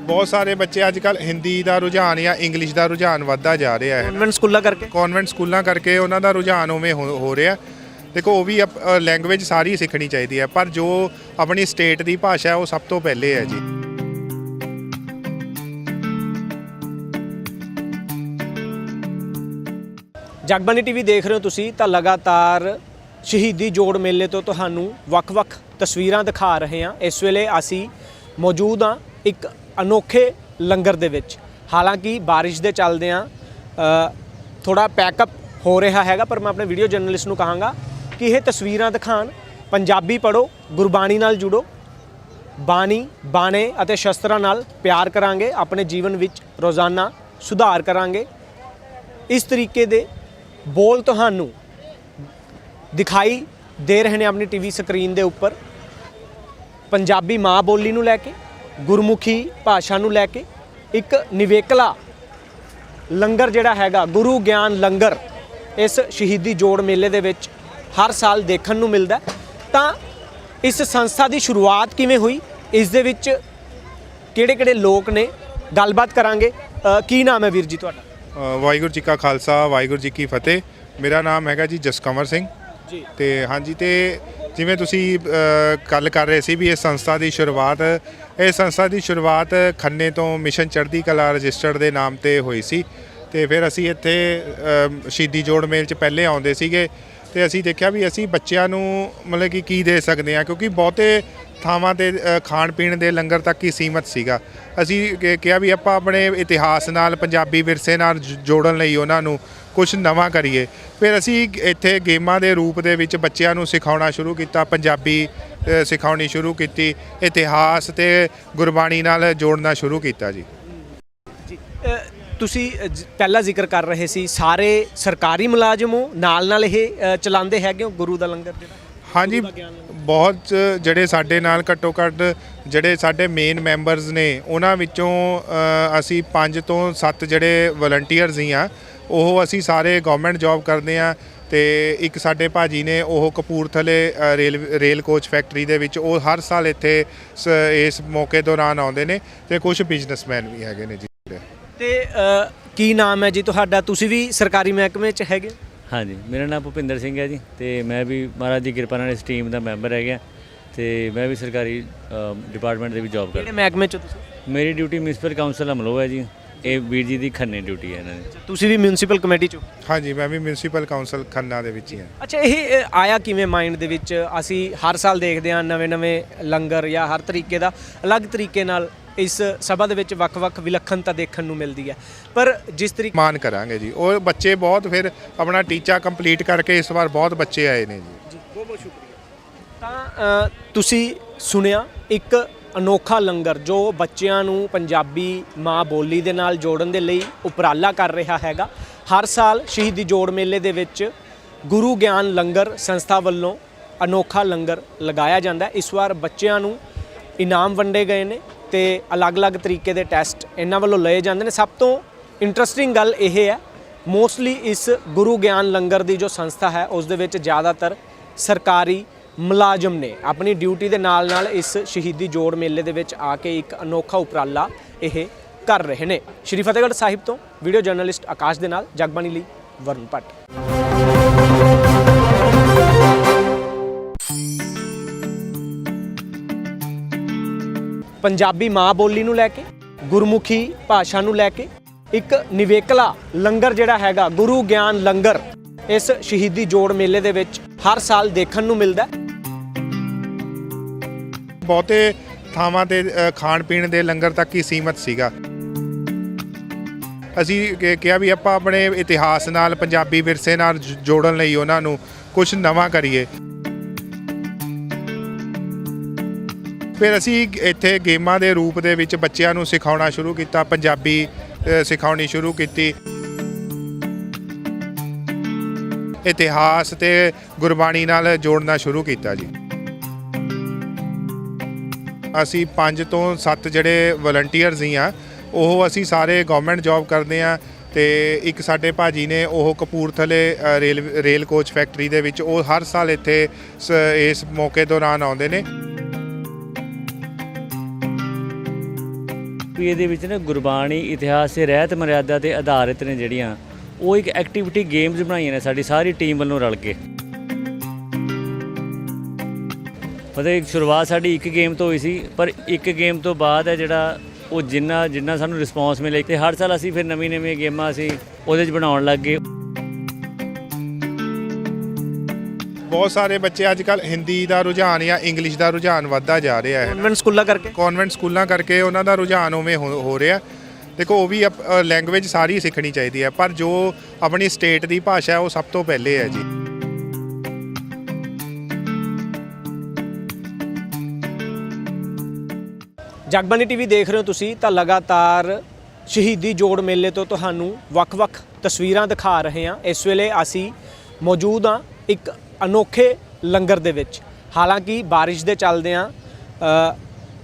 ਬਹੁਤ ਸਾਰੇ ਬੱਚੇ ਅੱਜ ਕੱਲ ਹਿੰਦੀ ਦਾ ਰੁਝਾਨ ਜਾਂ ਇੰਗਲਿਸ਼ ਦਾ ਰੁਝਾਨ ਵੱਧਦਾ ਜਾ ਰਿਹਾ ਹੈ।
ਕਨਵੈਂਟ ਸਕੂਲਾਂ ਕਰਕੇ?
ਕਨਵੈਂਟ ਸਕੂਲਾਂ ਕਰਕੇ ਉਹਨਾਂ ਦਾ ਰੁਝਾਨ ਉਵੇਂ ਹੋ ਹੋ ਰਿਹਾ ਦੇਖੋ ਉਹ ਵੀ ਲੈਂਗੁਏਜ ਸਾਰੀ ਸਿੱਖਣੀ ਚਾਹੀਦੀ ਹੈ ਪਰ ਜੋ ਆਪਣੀ ਸਟੇਟ ਦੀ ਭਾਸ਼ਾ ਹੈ ਉਹ ਸਭ ਤੋਂ ਪਹਿਲੇ ਹੈ ਜੀ।
ਜਗਬਾਨੀ ਟੀਵੀ ਦੇਖ ਰਹੇ ਹੋ ਤੁਸੀਂ ਤਾਂ ਲਗਾਤਾਰ ਸ਼ਹੀਦੀ ਜੋੜ ਮੇਲੇ ਤੋਂ ਤੁਹਾਨੂੰ ਵੱਖ-ਵੱਖ ਤਸਵੀਰਾਂ ਦਿਖਾ ਰਹੇ ਹਾਂ। ਇਸ ਵੇਲੇ ਅਸੀਂ ਮੌਜੂਦ ਹਾਂ ਇੱਕ ਅਨੋਖੇ ਲੰਗਰ ਦੇ ਵਿੱਚ। ਹਾਲਾਂਕਿ ਬਾਰਿਸ਼ ਦੇ ਚੱਲਦਿਆਂ ਥੋੜਾ ਪੈਕਅਪ ਹੋ ਰਿਹਾ ਹੈਗਾ, ਪਰ ਮੈਂ ਆਪਣੇ ਵੀਡੀਓ ਜਰਨਲਿਸਟ ਨੂੰ ਕਹਾਂਗਾ ਕਿ ਇਹ ਤਸਵੀਰਾਂ ਦਿਖਾਣ ਪੰਜਾਬੀ ਪੜੋ ਗੁਰਬਾਣੀ ਨਾਲ ਜੁੜੋ। ਬਾਣੀ, ਬਾਣੇ ਅਤੇ ਸ਼ਸਤਰਾਂ ਨਾਲ ਪਿਆਰ ਕਰਾਂਗੇ। ਆਪਣੇ ਜੀਵਨ ਵਿੱਚ ਰੋਜ਼ਾਨਾ ਸੁਧਾਰ ਕਰਾਂਗੇ। ਇਸ ਤਰੀਕੇ ਦੇ ਬੋਲ ਤੁਹਾਨੂੰ ਦਿਖਾਈ ਦੇ ਰਹੇ ਨੇ ਆਪਣੀ ਟੀਵੀ ਸਕਰੀਨ ਦੇ ਉੱਪਰ। ਪੰਜਾਬੀ ਮਾਂ ਬੋਲੀ ਨੂੰ ਲੈ ਕੇ, ਗੁਰਮੁਖੀ ਭਾਸ਼ਾ ਨੂੰ ਲੈ ਕੇ ਇੱਕ ਨਿਵੇਕਲਾ ਲੰਗਰ ਜਿਹੜਾ ਹੈਗਾ, ਗੁਰੂ ਗਿਆਨ ਲੰਗਰ ਇਸ ਸ਼ਹੀਦੀ ਜੋੜ ਮੇਲੇ ਦੇ ਵਿੱਚ ਹਰ ਸਾਲ ਦੇਖਣ ਨੂੰ ਮਿਲਦਾ ਤਾਂ ਇਸ ਸੰਸਥਾ ਦੀ ਸ਼ੁਰੂਆਤ ਕਿਵੇਂ ਹੋਈ? ਇਸ ਦੇ ਵਿੱਚ ਕਿਹੜੇ ਕਿਹੜੇ ਲੋਕ ਨੇ? ਗੱਲਬਾਤ ਕਰਾਂਗੇ। ਕੀ ਨਾਮ ਹੈ ਵੀਰ ਜੀ ਤੁਹਾਡਾ?
ਵਾਹਿਗੁਰੂ ਜੀ ਕਾ ਖਾਲਸਾ ਵਾਹਿਗੁਰੂ ਜੀ ਕੀ ਫਤਿਹ। ਮੇਰਾ ਨਾਮ ਹੈਗਾ ਜੀ ਜਸਕੰਵਰ ਸਿੰਘ।
ਜੀ।
ਤੇ ਹਾਂਜੀ ਤੇ ਜਿਵੇਂ ਤੁਸੀਂ ਗੱਲ ਕਰ ਰਹੇ ਸੀ ਵੀ ਇਹ ਸੰਸਥਾ ਦੀ ਸ਼ੁਰੂਆਤ ਇਹ ਸੰਸਥਾ ਦੀ ਸ਼ੁਰੂਆਤ ਖੰਨੇ ਤੋਂ ਮਿਸ਼ਨ ਚੜ੍ਹਦੀ ਕਲਾ ਰਜਿਸਟਰਡ ਦੇ ਨਾਮ ਤੇ ਹੋਈ ਸੀ। ਤੇ ਫਿਰ ਅਸੀਂ ਇੱਥੇ ਸ਼ਹੀਦੀ ਜੋੜ ਮੇਲ 'ਚ ਪਹਿਲੇ ਆਉਂਦੇ ਸੀਗੇ। ਤੇ ਅਸੀਂ ਦੇਖਿਆ ਵੀ ਅਸੀਂ ਬੱਚਿਆਂ ਨੂੰ ਮਤਲਬ ਕਿ ਕੀ ਦੇ ਸਕਦੇ ਹਾਂ ਕਿਉਂਕਿ ਬਹੁਤੇ ਥਾਵਾਂ ਤੇ ਖਾਣ ਪੀਣ ਦੇ ਲੰਗਰ ਤੱਕ ਹੀ ਸੀਮਤ ਸੀਗਾ। ਅਸੀਂ ਕਿਹਾ ਵੀ ਆਪਾਂ ਆਪਣੇ ਇਤਿਹਾਸ ਨਾਲ ਪੰਜਾਬੀ ਵਿਰਸੇ ਨਾਲ ਜੋੜਨ ਲਈ ਉਹਨਾਂ ਨੂੰ ਕੁਝ ਨਵਾਂ ਕਰੀਏ। ਫਿਰ ਅਸੀਂ ਇੱਥੇ ਗੇਮਾਂ ਦੇ ਰੂਪ ਦੇ ਵਿੱਚ ਬੱਚਿਆਂ ਨੂੰ ਸਿਖਾਉਣਾ ਸ਼ੁਰੂ ਕੀਤਾ ਪੰਜਾਬੀ ਸਿਖਾਉਣੀ ਸ਼ੁਰੂ ਕੀਤੀ ਇਤਿਹਾਸ ਤੇ ਗੁਰਬਾਣੀ ਨਾਲ ਜੋੜਨਾ ਸ਼ੁਰੂ ਕੀਤਾ ਜੀ।
ਤੁਸੀਂ ਪਹਿਲਾਂ ਜ਼ਿਕਰ ਕਰ ਰਹੇ ਸੀ ਸਾਰੇ ਸਰਕਾਰੀ ਮੁਲਾਜ਼ਮ ਹੋ ਨਾਲ ਨਾਲ ਇਹ ਚਲਾਉਂਦੇ ਹੈਗੇ ਹੋ ਗੁਰੂ ਦਾ ਲੰਗਰ ਜਿਹੜਾ?
ਹਾਂਜੀ। ਬਹੁਤ ਜਿਹੜੇ ਸਾਡੇ ਨਾਲ ਘੱਟੋ ਘੱਟ ਜਿਹੜੇ ਸਾਡੇ ਮੇਨ ਮੈਂਬਰਸ ਨੇ, ਉਹਨਾਂ ਵਿੱਚੋਂ ਅਸੀਂ 5 ਤੋਂ 7 ਜਿਹੜੇ ਵਲੰਟੀਅਰਸ ਹੀ ਆ, ਉਹ ਅਸੀਂ ਸਾਰੇ ਗਵਰਨਮੈਂਟ ਜੌਬ ਕਰਦੇ ਆ ਤੇ ਇੱਕ ਸਾਡੇ ਭਾਜੀ ਨੇ ਉਹ ਕਪੂਰਥਲੇ ਰੇਲ ਰੇਲ ਕੋਚ ਫੈਕਟਰੀ ਦੇ ਵਿੱਚ, ਉਹ ਹਰ ਸਾਲ ਇੱਥੇ ਸ- ਇਸ ਮੌਕੇ ਦੌਰਾਨ ਆਉਂਦੇ ਨੇ ਤੇ ਕੁਝ ਬਿਜ਼ਨਸਮੈਨ ਵੀ ਹੈਗੇ ਨੇ ਜੀ।
ਤੇ ਕੀ ਨਾਮ ਹੈ ਜੀ ਤੁਹਾਡਾ? ਤੁਸੀਂ ਵੀ ਸਰਕਾਰੀ ਮਹਿਕਮੇ 'ਚ ਹੈਗੇ?
ਹਾਂਜੀ ਮੇਰਾ ਨਾਮ ਭੁਪਿੰਦਰ ਸਿੰਘ ਹੈ ਜੀ ਤੇ ਮੈਂ ਵੀ ਮਹਾਰਾਜ ਦੀ ਕਿਰਪਾ ਨਾਲ ਇਸ ਟੀਮ ਦਾ ਮੈਂਬਰ ਹੈਗਾ ਤੇ ਮੈਂ ਵੀ ਸਰਕਾਰੀ ਡਿਪਾਰਟਮੈਂਟ ਦੇ ਵਿੱਚ ਜੌਬ
ਕਿਹੜੇ
ਕਰਦਾ
ਮਹਿਕਮੇ 'ਚ ਹੋ ਤੁਸੀਂ?
ਮੇਰੀ ਡਿਊਟੀ ਮਿਊਨਿਸਪਲ ਕਾਉਂਸਲ ਅਮਲੋ ਹੈ ਜੀ। ਇਹ ਵੀਰ ਜੀ ਦੀ ਖੰਨੇ ਡਿਊਟੀ ਹੈ ਇਹਨਾਂ ਦੀ।
ਤੁਸੀਂ ਵੀ ਮਿਊਨਿਸਪਲ ਕਮੇਟੀ 'ਚ? ਹੋ
ਹਾਂਜੀ ਮੈਂ ਵੀ ਮਿਊਨਿਸਪਲ ਕਾਉਂਸਲ ਖੰਨਾ ਦੇ ਵਿੱਚ ਹੀ ਹਾਂ।
ਅੱਛਾ ਇਹ ਅ, ਆਇਆ ਕਿਵੇਂ ਮਾਈਂਡ ਦੇ ਵਿੱਚ? ਅਸੀਂ ਹਰ ਸਾਲ ਦੇਖਦੇ ਹਾਂ ਨਵੇਂ-ਨਵੇਂ ਲੰਗਰ ਜਾਂ ਹਰ ਤਰੀਕੇ ਦਾ ਅਲੱਗ ਤਰੀਕੇ ਨਾਲ ਇਸ ਸਭਾ ਦੇ ਵਿੱਚ ਵੱਖ-ਵੱਖ ਵਿਲੱਖਣਤਾ ਦੇਖਣ ਨੂੰ ਮਿਲਦੀ ਹੈ। ਪਰ ਜਿਸ ਤਰੀਕੇ
ਮਾਨ ਕਰਾਂਗੇ ਜੀ। ਉਹ ਬੱਚੇ ਬਹੁਤ ਫਿਰ ਆਪਣਾ ਟੀਚਾ ਕੰਪਲੀਟ ਕਰਕੇ ਇਸ ਵਾਰ ਬਹੁਤ ਬੱਚੇ ਆਏ ਨੇ ਜੀ।
ਤਾਂ ਅ, ਤੁਸੀਂ ਸੁਣਿਆ ਇੱਕ ਅਨੋਖਾ ਲੰਗਰ ਜੋ ਬੱਚਿਆਂ ਨੂੰ ਪੰਜਾਬੀ ਮਾਂ ਬੋਲੀ ਦੇ ਨਾਲ ਜੋੜਨ ਦੇ ਲਈ ਉਪਰਾਲਾ ਕਰ ਰਿਹਾ ਹੈਗਾ। ਹਰ ਸਾਲ ਸ਼ਹੀਦੀ ਜੋੜ ਮੇਲੇ ਦੇ ਵਿੱਚ ਗੁਰੂ ਗਿਆਨ ਲੰਗਰ ਸੰਸਥਾ ਵੱਲੋਂ ਅਨੋਖਾ ਲੰਗਰ ਲਗਾਇਆ ਜਾਂਦਾ ਇਸ ਵਾਰ ਬੱਚਿਆਂ ਨੂੰ ਇਨਾਮ ਵੰਡੇ ਗਏ ਨੇ। ਤੇ ਅਲੱਗ-ਅਲੱਗ ਤਰੀਕੇ ਦੇ ਟੈਸਟ ਇਹਨਾਂ ਵੱਲੋਂ ਲਏ ਜਾਂਦੇ ਨੇ। ਸਭ ਤੋਂ ਇੰਟਰਸਟਿੰਗ ਗੱਲ ਇਹ ਹੈ ਮੋਸਟਲੀ ਇਸ ਗੁਰੂ ਗਿਆਨ ਲੰਗਰ ਦੀ ਜੋ ਸੰਸਥਾ ਹੈ, ਉਸ ਦੇ ਵਿੱਚ ਜ਼ਿਆਦਾਤਰ ਸਰਕਾਰੀ ਮੁਲਾਜ਼ਮ ਨੇ। ਆਪਣੀ ਡਿਊਟੀ ਦੇ ਨਾਲ ਨਾਲ ਇਸ ਸ਼ਹੀਦੀ ਜੋੜ ਮੇਲੇ ਦੇ ਵਿੱਚ ਆ ਕੇ ਇੱਕ ਅਨੋਖਾ ਉਪਰਾਲਾ ਇਹ ਕਰ ਰਹੇ ਨੇ। ਸ਼੍ਰੀ ਫਤਿਹਗੜ੍ਹ ਸਾਹਿਬ ਤੋਂ ਵੀਡੀਓ ਜਰਨਲਿਸਟ ਆਕਾਸ਼ ਦੇ ਨਾਲ, ਜਗਬਾਣੀ ਲਈ ਵਰੁਣ ਭੱਟ। ਪੰਜਾਬੀ ਮਾਂ ਬੋਲੀ ਨੂੰ ਲੈ ਕੇ, ਗੁਰਮੁਖੀ ਭਾਸ਼ਾ ਨੂੰ ਲੈ ਕੇ, ਇੱਕ ਨਿਵੇਕਲਾ ਲੰਗਰ ਜਿਹੜਾ ਹੈਗਾ, ਗੁਰੂ ਗਿਆਨ ਲੰਗਰ, ਇਸ ਸ਼ਹੀਦੀ ਜੋੜ ਮੇਲੇ ਦੇ ਵਿੱਚ ਹਰ ਸਾਲ ਦੇਖਣ ਨੂੰ ਮਿਲਦਾ
ਬਹੁਤੇ ਥਾਵਾਂ ਤੇ ਖਾਣ ਪੀਣ ਦੇ ਲੰਗਰ ਤੱਕ ਹੀ ਸੀਮਤ ਸੀਗਾ। ਅਸੀਂ ਕਿਹਾ ਵੀ ਆਪਾਂ ਆਪਣੇ ਇਤਿਹਾਸ ਨਾਲ, ਪੰਜਾਬੀ ਵਿਰਸੇ ਨਾਲ ਜੋੜਨ ਲਈ ਉਹਨਾਂ ਨੂੰ ਕੁਝ ਨਵਾਂ ਕਰੀਏ। ਫਿਰ ਅਸੀਂ ਇੱਥੇ ਗੇਮਾਂ ਦੇ ਰੂਪ ਦੇ ਵਿੱਚ ਬੱਚਿਆਂ ਨੂੰ ਸਿਖਾਉਣਾ ਸ਼ੁਰੂ ਕੀਤਾ, ਪੰਜਾਬੀ ਸਿਖਾਉਣੀ ਸ਼ੁਰੂ ਕੀਤੀ। ਇਤਿਹਾਸ ਤੇ ਗੁਰਬਾਣੀ ਨਾਲ ਜੋੜਨਾ ਸ਼ੁਰੂ ਕੀਤਾ ਜੀ। ਅਸੀਂ 5 ਤੋਂ 7 ਜਿਹੜੇ ਵਲੰਟੀਅਰਸ ਹੀ ਆ, ਉਹ ਅਸੀਂ ਸਾਰੇ ਗਵਰਨਮੈਂਟ ਜੌਬ ਕਰਦੇ ਆ ਤੇ ਇੱਕ ਸਾਡੇ ਭਾਜੀ ਨੇ ਉਹ ਕਪੂਰਥਲੇ ਰੇਲ ਰੇਲ ਕੋਚ ਫੈਕਟਰੀ ਦੇ ਵਿੱਚ ਉਹ ਹਰ ਸਾਲ ਇੱਥੇ ਸ- ਇਸ ਮੌਕੇ ਦੌਰਾਨ ਆਉਂਦੇ ਨੇ।
ਵੀ ਇਹਦੇ ਵਿੱਚ ਨਾ ਗੁਰਬਾਣੀ, ਇਤਿਹਾਸ ਤੇ ਰਹਿਤ ਮਰਿਆਦਾ ਤੇ ਆਧਾਰਿਤ ਨੇ ਜਿਹੜੀਆਂ, ਉਹ ਇੱਕ ਐਕਟੀਵਿਟੀ ਗੇਮਸ ਬਣਾਈਆਂ ਨੇ, ਸਾਡੀ ਸਾਰੀ ਟੀਮ ਵੱਲੋਂ ਰਲ ਕੇ। ਮਤਲਬ ਸ਼ੁਰੂਆਤ ਸਾਡੀ ਇੱਕ ਗੇਮ ਤੋਂ ਹੋਈ ਸੀ, ਪਰ ਇੱਕ ਗੇਮ ਤੋਂ ਬਾਅਦ ਹੈ ਜਿਹੜਾ, ਉਹ ਜਿੰਨਾ ਜਿੰਨਾ ਸਾਨੂੰ ਰਿਸਪੌਂਸ ਮਿਲੇ, ਤੇ ਹਰ ਸਾਲ ਅਸੀਂ ਫਿਰ ਨਵੀਂ ਨਵੀਂ ਗੇਮਾਂ ਅਸੀਂ ਉਹਦੇ 'ਚ ਬਣਾਉਣ ਲੱਗ ਗਏ।
ਬਹੁਤ ਸਾਰੇ ਬੱਚੇ ਅੱਜ ਕੱਲ ਹਿੰਦੀ ਦਾ ਰੁਝਾਨ ਜਾਂ ਇੰਗਲਿਸ਼ ਦਾ ਰੁਝਾਨ ਵੱਧਦਾ ਜਾ ਰਿਹਾ ਹੈ।
ਕਨਵੈਂਟ ਸਕੂਲਾਂ ਕਰਕੇ?
ਕਨਵੈਂਟ ਸਕੂਲਾਂ ਕਰਕੇ ਉਹਨਾਂ ਦਾ ਰੁਝਾਨ ਉਵੇਂ ਹੋ ਹੋ ਰਿਹਾ। ਦੇਖੋ ਉਹ ਵੀ ਲੈਂਗੁਏਜ ਸਾਰੀ ਸਿੱਖਣੀ ਚਾਹੀਦੀ ਹੈ ਪਰ ਜੋ ਆਪਣੀ ਸਟੇਟ ਦੀ ਭਾਸ਼ਾ ਹੈ ਉਹ ਸਭ ਤੋਂ ਪਹਿਲੇ ਹੈ ਜੀ।
ਜਗਬਾਨੀ ਟੀਵੀ ਦੇਖ ਰਹੇ ਹੋ ਤੁਸੀਂ ਤਾਂ ਲਗਾਤਾਰ ਸ਼ਹੀਦੀ ਜੋੜ ਮੇਲੇ ਤੋਂ ਤੁਹਾਨੂੰ ਵੱਖ-ਵੱਖ ਤਸਵੀਰਾਂ ਦਿਖਾ ਰਹੇ ਹਾਂ। ਇਸ ਵੇਲੇ ਅਸੀਂ ਮੌਜੂਦ ਹਾਂ ਇੱਕ ਅਨੋਖੇ ਲੰਗਰ ਦੇ ਵਿੱਚ। ਹਾਲਾਂਕਿ ਬਾਰਿਸ਼ ਦੇ ਚੱਲਦਿਆਂ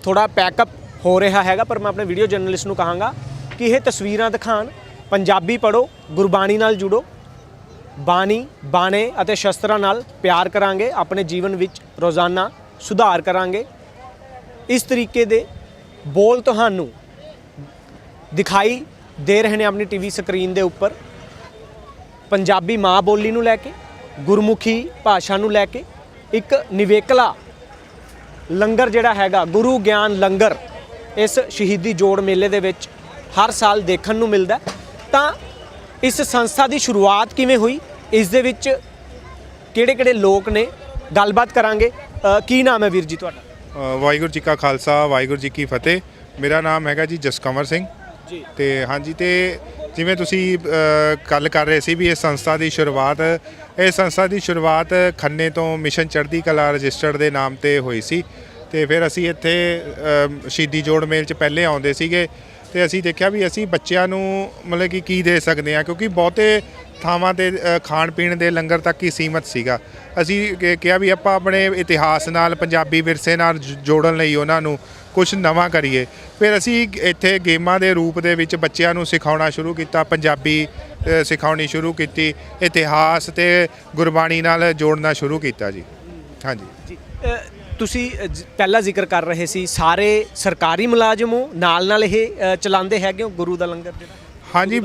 ਥੋੜਾ ਪੈਕਅਪ ਹੋ ਰਿਹਾ ਹੈਗਾ, ਪਰ ਮੈਂ ਆਪਣੇ ਵੀਡੀਓ ਜਰਨਲਿਸਟ ਨੂੰ ਕਹਾਂਗਾ ਕਿ ਇਹ ਤਸਵੀਰਾਂ ਦਿਖਾਣ ਪੰਜਾਬੀ ਪੜੋ ਗੁਰਬਾਣੀ ਨਾਲ ਜੁੜੋ। ਬਾਣੀ, ਬਾਣੇ ਅਤੇ ਸ਼ਸਤਰਾਂ ਨਾਲ ਪਿਆਰ ਕਰਾਂਗੇ। ਆਪਣੇ ਜੀਵਨ ਵਿੱਚ ਰੋਜ਼ਾਨਾ ਸੁਧਾਰ ਕਰਾਂਗੇ। ਇਸ ਤਰੀਕੇ ਦੇ ਬੋਲ ਤੁਹਾਨੂੰ ਦਿਖਾਈ ਦੇ ਰਹੇ ਨੇ ਆਪਣੀ ਟੀਵੀ ਸਕਰੀਨ ਦੇ ਉੱਪਰ। ਪੰਜਾਬੀ ਮਾਂ ਬੋਲੀ ਨੂੰ ਲੈ ਕੇ ਗੁਰਮੁਖੀ ਭਾਸ਼ਾ ਨੂੰ ਲੈ ਕੇ ਇੱਕ ਨਿਵੇਕਲਾ ਲੰਗਰ ਜਿਹੜਾ ਹੈਗਾ ਗੁਰੂ ਗਿਆਨ ਲੰਗਰ ਇਸ ਸ਼ਹੀਦੀ ਜੋੜ ਮੇਲੇ ਦੇ ਵਿੱਚ ਹਰ ਸਾਲ ਦੇਖਣ ਨੂੰ ਮਿਲਦਾ। ਤਾਂ ਇਸ ਸੰਸਥਾ ਦੀ ਸ਼ੁਰੂਆਤ ਕਿਵੇਂ ਹੋਈ? ਇਸ ਦੇ ਵਿੱਚ ਕਿਹੜੇ ਕਿਹੜੇ ਲੋਕ ਨੇ? ਗੱਲਬਾਤ ਕਰਾਂਗੇ। ਕੀ ਨਾਮ ਹੈ ਵੀਰ ਜੀ ਤੁਹਾਡਾ?
ਵਾਹਿਗੁਰੂ ਜੀ ਕਾ ਖਾਲਸਾ ਵਾਹਿਗੁਰੂ ਜੀ ਕੀ ਫਤਿਹ। ਮੇਰਾ ਨਾਮ ਹੈਗਾ ਜੀ ਜਸਕੰਵਰ ਸਿੰਘ।
ਜੀ।
ਤੇ ਹਾਂਜੀ ਤੇ ਜਿਵੇਂ ਤੁਸੀਂ ਗੱਲ ਕਰ ਰਹੇ ਸੀ ਵੀ ਇਸ ਸੰਸਥਾ ਦੀ ਸ਼ੁਰੂਆਤ ਇਹ ਸੰਸਥਾ ਦੀ ਸ਼ੁਰੂਆਤ ਖੰਨੇ ਤੋਂ ਮਿਸ਼ਨ ਚੜ੍ਹਦੀ ਕਲਾ ਰਜਿਸਟਰਡ ਦੇ ਨਾਮ ਤੇ ਹੋਈ ਸੀ ਤੇ ਫਿਰ ਅਸੀਂ ਇੱਥੇ ਸ਼ਹੀਦੀ ਜੋੜ ਮੇਲ 'ਚ ਪਹਿਲੇ ਆਉਂਦੇ ਸੀਗੇ ਤੇ ਅਸੀਂ ਦੇਖਿਆ ਵੀ ਅਸੀਂ ਬੱਚਿਆਂ ਨੂੰ ਮਤਲਬ ਕਿ ਕੀ ਦੇ ਸਕਦੇ ਹਾਂ ਕਿਉਂਕਿ ਬਹੁਤੇ ਥਾਵਾਂ ਤੇ ਖਾਣ ਪੀਣ ਦੇ ਲੰਗਰ ਤੱਕ ਹੀ ਸੀਮਤ ਸੀਗਾ। ਅਸੀਂ ਕਿਹਾ ਵੀ ਆਪਾਂ ਆਪਣੇ ਇਤਿਹਾਸ ਨਾਲ, ਪੰਜਾਬੀ ਵਿਰਸੇ ਨਾਲ ਜ- ਜੋੜਨ ਲਈ ਉਹਨਾਂ ਨੂੰ ਕੁਝ ਨਵਾਂ ਕਰੀਏ। ਫਿਰ ਅਸੀਂ ਇੱਥੇ ਗੇਮਾਂ ਦੇ ਰੂਪ ਦੇ ਵਿੱਚ ਬੱਚਿਆਂ ਨੂੰ ਸਿਖਾਉਣਾ ਸ਼ੁਰੂ ਕੀਤਾ, ਪੰਜਾਬੀ ਸਿਖਾਉਣੀ ਸ਼ੁਰੂ ਕੀਤੀ ਇਤਿਹਾਸ ਤੇ ਗੁਰਬਾਣੀ ਨਾਲ ਜੋੜਨਾ ਸ਼ੁਰੂ ਕੀਤਾ ਜੀ। ਹਾਂਜੀ।
ਜੀ ਤੁਸੀਂ ਪਹਿਲਾਂ ਜ਼ਿਕਰ ਕਰ ਰਹੇ ਸੀ ਸਾਰੇ ਸਰਕਾਰੀ ਮੁਲਾਜ਼ਮ ਹੋ ਨਾਲ ਨਾਲ ਇਹ ਚਲਾਉਂਦੇ ਹੈਗੇ ਹੋ ਗੁਰੂ ਦਾ ਲੰਗਰ ਜਿਹੜਾ?
ਹਾਂਜੀ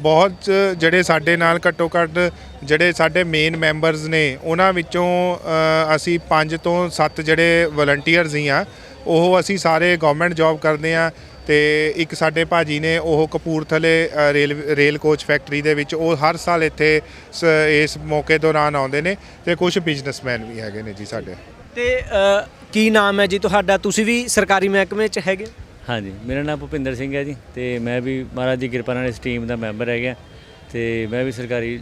ਬਹੁਤ ਜਿਹੜੇ ਸਾਡੇ ਨਾਲ ਘੱਟੋ ਘੱਟ ਜਿਹੜੇ ਸਾਡੇ ਮੇਨ ਮੈਂਬਰਸ ਨੇ ਉਹਨਾਂ ਵਿੱਚੋਂ ਅਸੀਂ 5 ਤੋਂ 7 ਜਿਹੜੇ ਵਲੰਟੀਅਰਸ ਹੀ ਆ ਉਹ ਅਸੀਂ ਸਾਰੇ ਗਵਰਨਮੈਂਟ ਜੌਬ ਕਰਦੇ ਆ ਤੇ ਇੱਕ ਸਾਡੇ ਭਾਜੀ ਨੇ ਉਹ ਕਪੂਰਥਲੇ ਰੇਲ ਰੇਲ ਕੋਚ ਫੈਕਟਰੀ ਦੇ ਵਿੱਚ ਉਹ ਹਰ ਸਾਲ ਇੱਥੇ ਸ- ਇਸ ਮੌਕੇ ਦੌਰਾਨ ਆਉਂਦੇ ਨੇ ਤੇ ਕੁਝ ਬਿਜ਼ਨਸਮੈਨ ਵੀ ਹੈਗੇ ਨੇ ਜੀ ਸਾਡੇ।
ਤੇ ਅ, ਕੀ ਨਾਮ ਹੈ ਜੀ ਤੁਹਾਡਾ? ਤੁਸੀਂ ਵੀ ਸਰਕਾਰੀ ਮਹਿਕਮੇ 'ਚ ਹੈਗੇ?
ਹਾਂਜੀ ਮੇਰਾ ਨਾਮ ਭੁਪਿੰਦਰ ਸਿੰਘ ਹੈ ਜੀ ਤੇ ਮੈਂ ਵੀ ਮਹਾਰਾਜ ਦੀ ਕਿਰਪਾ ਨਾਲ ਇਸ ਟੀਮ ਦਾ ਮੈਂਬਰ ਹੈਗਾ ਤੇ ਮੈਂ ਵੀ ਸਰਕਾਰੀ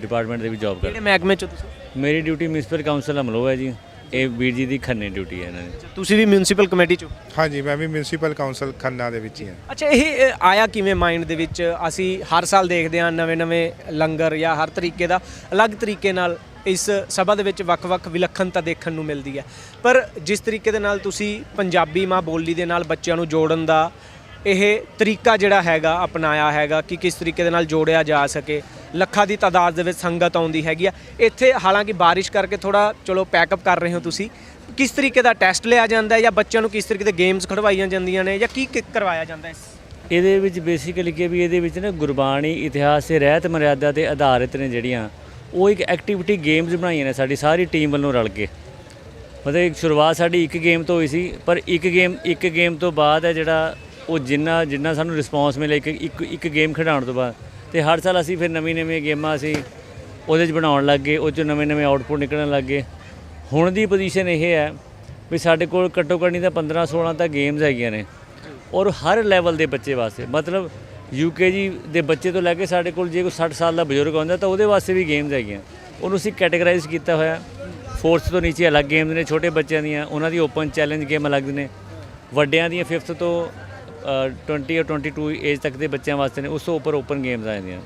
ਡਿਪਾਰਟਮੈਂਟ ਦੇ ਵਿੱਚ ਜੌਬ
ਕਿਹੜੇ
ਕਰਦਾ
ਮਹਿਕਮੇ 'ਚ ਹੋ ਤੁਸੀਂ?
ਮੇਰੀ ਡਿਊਟੀ ਮਿਊਨਿਸਪਲ ਕਾਉਂਸਲ ਅਮਲੋ ਹੈ ਜੀ। ਇਹ ਵੀਰ ਜੀ ਦੀ ਖੰਨੇ ਡਿਊਟੀ ਹੈ ਇਹਨਾਂ ਦੀ।
ਤੁਸੀਂ ਵੀ ਮਿਊਨਿਸਪਲ ਕਮੇਟੀ 'ਚ? ਹੋ
ਹਾਂਜੀ ਮੈਂ ਵੀ ਮਿਊਨਿਸਪਲ ਕਾਉਂਸਲ ਖੰਨਾ ਦੇ ਵਿੱਚ ਹੀ ਹਾਂ।
ਅੱਛਾ ਇਹ ਅ, ਆਇਆ ਕਿਵੇਂ ਮਾਈਂਡ ਦੇ ਵਿੱਚ? ਅਸੀਂ ਹਰ ਸਾਲ ਦੇਖਦੇ ਹਾਂ ਨਵੇਂ-ਨਵੇਂ ਲੰਗਰ ਜਾਂ ਹਰ ਤਰੀਕੇ ਦਾ ਅਲੱਗ ਤਰੀਕੇ ਨਾਲ ਇਸ ਸਭਾ ਦੇ ਵਿੱਚ ਵੱਖ-ਵੱਖ ਵਿਲੱਖਣਤਾ ਦੇਖਣ ਨੂੰ ਮਿਲਦੀ ਹੈ। ਪਰ ਜਿਸ ਤਰੀਕੇ ਦੇ ਨਾਲ ਤੁਸੀਂ ਪੰਜਾਬੀ ਮਾਂ ਬੋਲੀ ਦੇ ਨਾਲ ਬੱਚਿਆਂ ਨੂੰ ਜੋੜਨ ਦਾ ਇਹ ਤਰੀਕਾ ਜਿਹੜਾ ਹੈਗਾ ਅਪਣਾਇਆ ਹੈਗਾ ਕਿ ਕਿਸ ਤਰੀਕੇ ਦੇ ਨਾਲ ਜੋੜਿਆ ਜਾ ਸਕੇ ਲੱਖਾਂ ਦੀ ਤਾਦਾਦ ਦੇ ਵਿੱਚ ਸੰਗਤ ਆਉਂਦੀ ਹੈਗੀ ਆ। ਇੱਥੇ ਹਾਲਾਂਕਿ ਬਾਰਿਸ਼ ਕਰਕੇ ਥੋੜਾ ਚਲੋ ਪੈਕਅਪ ਕਰ ਰਹੇ ਹੋ ਤੁਸੀਂ। ਕਿਸ ਤਰੀਕੇ ਦਾ ਟੈਸਟ ਲਿਆ ਜਾਂਦਾ ਹੈ ਜਾਂ ਬੱਚਿਆਂ ਨੂੰ ਕਿਸ ਤਰੀਕੇ ਦੇ ਗੇਮਸ ਖੜਵਾਈਆਂ ਜਾਂਦੀਆਂ ਨੇ ਜਾਂ ਕੀ ਕੀ, ਕਰਵਾਇਆ ਜਾਂਦਾ ਹੈ
ਇਹਦੇ ਵਿੱਚ ਬੇਸਿਕਲੀ ਕਿ ਵੀ ਇਹਦੇ ਵਿੱਚ ਨਾ ਗੁਰਬਾਣੀ, ਇਤਿਹਾਸ ਤੇ ਰਹਿਤ ਮਰਿਆਦਾ ਤੇ ਆਧਾਰਿਤ ਨੇ ਜਿਹੜੀਆਂ, ਉਹ ਇੱਕ ਐਕਟੀਵਿਟੀ ਗੇਮਸ ਬਣਾਈਆਂ ਨੇ, ਸਾਡੀ ਸਾਰੀ ਟੀਮ ਵੱਲੋਂ ਰਲ ਕੇ। ਮਤਲਬ ਸ਼ੁਰੂਆਤ ਸਾਡੀ ਇੱਕ ਗੇਮ ਤੋਂ ਹੋਈ ਸੀ, ਪਰ ਇੱਕ ਗੇਮ ਇੱਕ ਗੇਮ ਤੋਂ ਬਾਅਦ ਹੈ ਜਿਹੜਾ ਉਹ ਜਿੰਨਾ ਜਿੰਨਾ ਸਾਨੂੰ ਰਿਸਪੌਂਸ ਮਿਲੇ ਇੱਕ ਇੱਕ ਇੱਕ ਗੇਮ ਖਿਡਾਉਣ ਤੋਂ ਬਾਅਦ। ਤੇ ਹਰ ਸਾਲ ਅਸੀਂ ਫਿਰ ਨਵੀਂ ਨਵੀਂ ਗੇਮਾਂ ਅਸੀਂ ਉਹਦੇ 'ਚ ਬਣਾਉਣ ਲੱਗ ਗਏ, ਉਹ 'ਚੋਂ ਨਵੇਂ ਨਵੇਂ ਆਊਟਪੁੱਟ ਨਿਕਲਣ ਲੱਗ ਗਏ। ਹੁਣ ਦੀ ਪੋਜੀਸ਼ਨ ਇਹ ਹੈ ਵੀ ਸਾਡੇ ਕੋਲ ਘੱਟੋ ਘੱਟ ਨਹੀਂ ਤਾਂ 15 16 ਤਾਂ ਗੇਮਸ ਹੈਗੀਆਂ ਨੇ। ਔਰ ਹਰ ਲੈਵਲ ਦੇ ਬੱਚੇ ਵਾਸਤੇ, ਮਤਲਬ ਯੂਕੇਜੀ ਦੇ ਬੱਚੇ ਤੋਂ ਲੈ ਕੇ ਸਾਡੇ ਕੋਲ ਜੇ ਕੋਈ 60 ਸਾਲ ਦਾ ਬਜ਼ੁਰਗ ਆਉਂਦਾ ਤਾਂ ਉਹਦੇ ਵਾਸਤੇ ਵੀ ਗੇਮਸ ਹੈਗੀਆਂ। ਉਹਨੂੰ ਅਸੀਂ ਕੈਟਾਗਰਾਈਜ਼ ਕੀਤਾ ਹੋਇਆ। ਫੋਰਥ ਤੋਂ ਨੀਚੇ ਅਲੱਗ ਗੇਮਸ ਨੇ ਛੋਟੇ ਬੱਚਿਆਂ ਦੀਆਂ, ਉਹਨਾਂ ਦੀ ਓਪਨ ਚੈਲੰਜ ਗੇਮ ਅਲੱਗ ਨੇ। ਵੱਡਿਆਂ ਦੀਆਂ 5th ਤੋਂ 20 ਜਾਂ 22 ਏਜ ਤੱਕ ਦੇ ਬੱਚਿਆਂ ਵਾਸਤੇ ਨੇ ਉਸ ਤੋਂ ਉੱਪਰ ਓਪਨ ਗੇਮਸ ਆ ਜਾਂਦੀਆਂ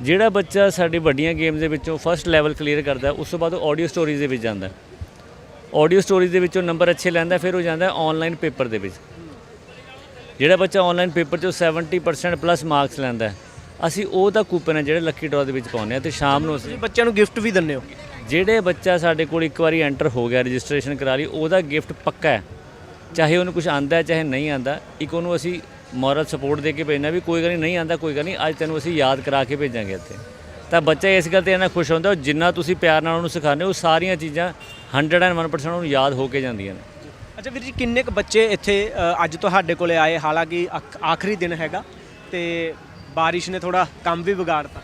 ਜਿਹੜਾ ਬੱਚਾ ਸਾਡੀ ਵੱਡੀਆਂ ਗੇਮਸ ਦੇ ਵਿੱਚੋਂ ਫਸਟ ਲੈਵਲ ਕਲੀਅਰ ਕਰਦਾ ਉਸ ਤੋਂ ਬਾਅਦ ਉਹ ਆਡੀਓ ਸਟੋਰੀਜ਼ ਦੇ ਵਿੱਚ ਜਾਂਦਾ ਆਡੀਓ ਸਟੋਰੀਜ਼ ਦੇ ਵਿੱਚੋਂ ਨੰਬਰ ਅੱਛੇ ਲੈਂਦਾ ਫਿਰ ਉਹ ਜਾਂਦਾ ਆਨਲਾਈਨ ਪੇਪਰ ਦੇ ਵਿੱਚ। ਜਿਹੜਾ ਬੱਚਾ ਆਨਲਾਈਨ ਪੇਪਰ 'ਚੋਂ 70% ਪਲੱਸ ਮਾਰਕਸ ਲੈਂਦਾ ਅਸੀਂ ਉਹ ਤਾਂ ਕੂਪਨ ਹੈ ਜਿਹੜੇ ਲੱਕੀ ਡਰਾ ਦੇ ਵਿੱਚ ਪਾਉਂਦੇ ਆ ਤੇ ਸ਼ਾਮ ਨੂੰ ਅਸੀਂ
ਬੱਚਿਆਂ ਨੂੰ ਗਿਫਟ ਵੀ ਦਿੰਦੇ ਹੋ।
ਜਿਹੜੇ ਬੱਚਾ ਸਾਡੇ ਕੋਲ ਇੱਕ ਵਾਰੀ ਐਂਟਰ ਹੋ ਗਿਆ ਰਜਿਸਟ੍ਰੇਸ਼ਨ ਕਰਾ ਲਈ ਉਹਦਾ ਗਿਫਟ ਪੱਕਾ ਹੈ। ਚਾਹੇ ਉਹਨੂੰ ਕੁਝ ਆਂਦਾ ਹੈ ਚਾਹੇ ਨਹੀਂ ਆਂਦਾ ਇੱਕ ਉਹਨੂੰ ਅਸੀਂ ਮੋਰਲ ਸਪੋਰਟ ਦੇ ਕੇ ਭੇਜਣਾ ਵੀ ਕੋਈ ਗੱਲ ਨਹੀਂ ਨਹੀਂ ਆਂਦਾ ਕੋਈ ਗੱਲ ਨਹੀਂ ਅੱਜ ਤੈਨੂੰ ਅਸੀਂ ਯਾਦ ਕਰਾ ਕੇ ਭੇਜਾਂਗੇ ਇੱਥੇ। ਤਾਂ ਬੱਚਾ ਇਸ ਗੱਲ ਤੇ ਇੰਨਾ ਖੁਸ਼ ਹੁੰਦਾ ਉਹ ਜਿੰਨਾ ਤੁਸੀਂ ਪਿਆਰ ਨਾਲ ਉਹਨੂੰ ਸਿਖਾਉਂਦੇ ਹੋ ਉਹ ਸਾਰੀਆਂ ਚੀਜ਼ਾਂ 101% ਉਹਨੂੰ ਯਾਦ ਹੋ ਕੇ ਜਾਂਦੀਆਂ ਨੇ।
ਅੱਛਾ ਵੀਰ ਜੀ ਕਿੰਨੇ ਕੁ ਬੱਚੇ ਇੱਥੇ ਅੱਜ ਤੁਹਾਡੇ ਕੋਲੇ ਆਏ? ਹਾਲਾਂਕਿ ਆਖ- ਆਖਰੀ ਦਿਨ ਹੈਗਾ ਤੇ ਬਾਰਿਸ਼ ਨੇ ਥੋੜਾ ਕੰਮ ਵੀ ਵਿਗਾੜਤਾ।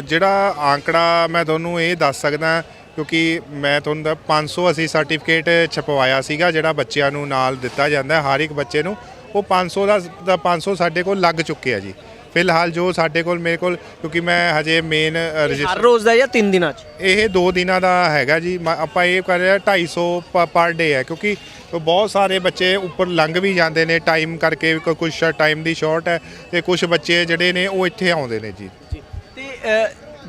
ਜਿਹੜਾ ਆંકੜਾ ਮੈਂ ਤੁਹਾਨੂੰ ਇਹ ਦੱਸ ਸਕਦਾ ਕਿਉਂਕਿ ਮੈਂ ਤੁਹਾਨੂੰ ਦਾ 500 ਅਸੀਂ ਸਰਟੀਫਿਕੇਟ ਛਪਵਾਇਆ ਸੀਗਾ ਜਿਹੜਾ ਬੱਚਿਆਂ ਨੂੰ ਨਾਲ ਦਿੱਤਾ ਜਾਂਦਾ ਹਰ ਇੱਕ ਬੱਚੇ ਨੂੰ। ਉਹ 500 ਦਾ ਦਾ 500 ਸਾਡੇ ਕੋਲ ਲੱਗ ਚੁੱਕੇ ਆ ਜੀ। ਫਿਲਹਾਲ ਜੋ ਸਾਡੇ ਕੋਲ ਮੇਰੇ ਕੋਲ ਕਿਉਂਕਿ ਮੈਂ ਹਜੇ ਮੇਨ
ਹਰ ਰੋਜ਼ ਦਾ ਜਾਂ 3 ਦਿਨਾਂ 'ਚ?
ਇਹ 2 ਦਿਨਾਂ ਦਾ ਹੈਗਾ ਜੀ। ਆਪਾਂ ਇਹ ਕਰ ਰਹੇ ਹਾਂ 250 ਪਰ ਡੇ ਹੈ ਕਿਉਂਕਿ ਬਹੁਤ ਸਾਰੇ ਬੱਚੇ ਉੱਪਰ ਲੰਘ ਵੀ ਜਾਂਦੇ ਨੇ ਟਾਈਮ ਕਰਕੇ ਕੁਝ ਟਾਈਮ ਦੀ ਸ਼ਾਰਟ ਹੈ ਤੇ ਕੁਝ ਬੱਚੇ ਜਿਹੜੇ ਨੇ ਉਹ ਇੱਥੇ ਆਉਂਦੇ ਨੇ ਜੀ।
ਤੇ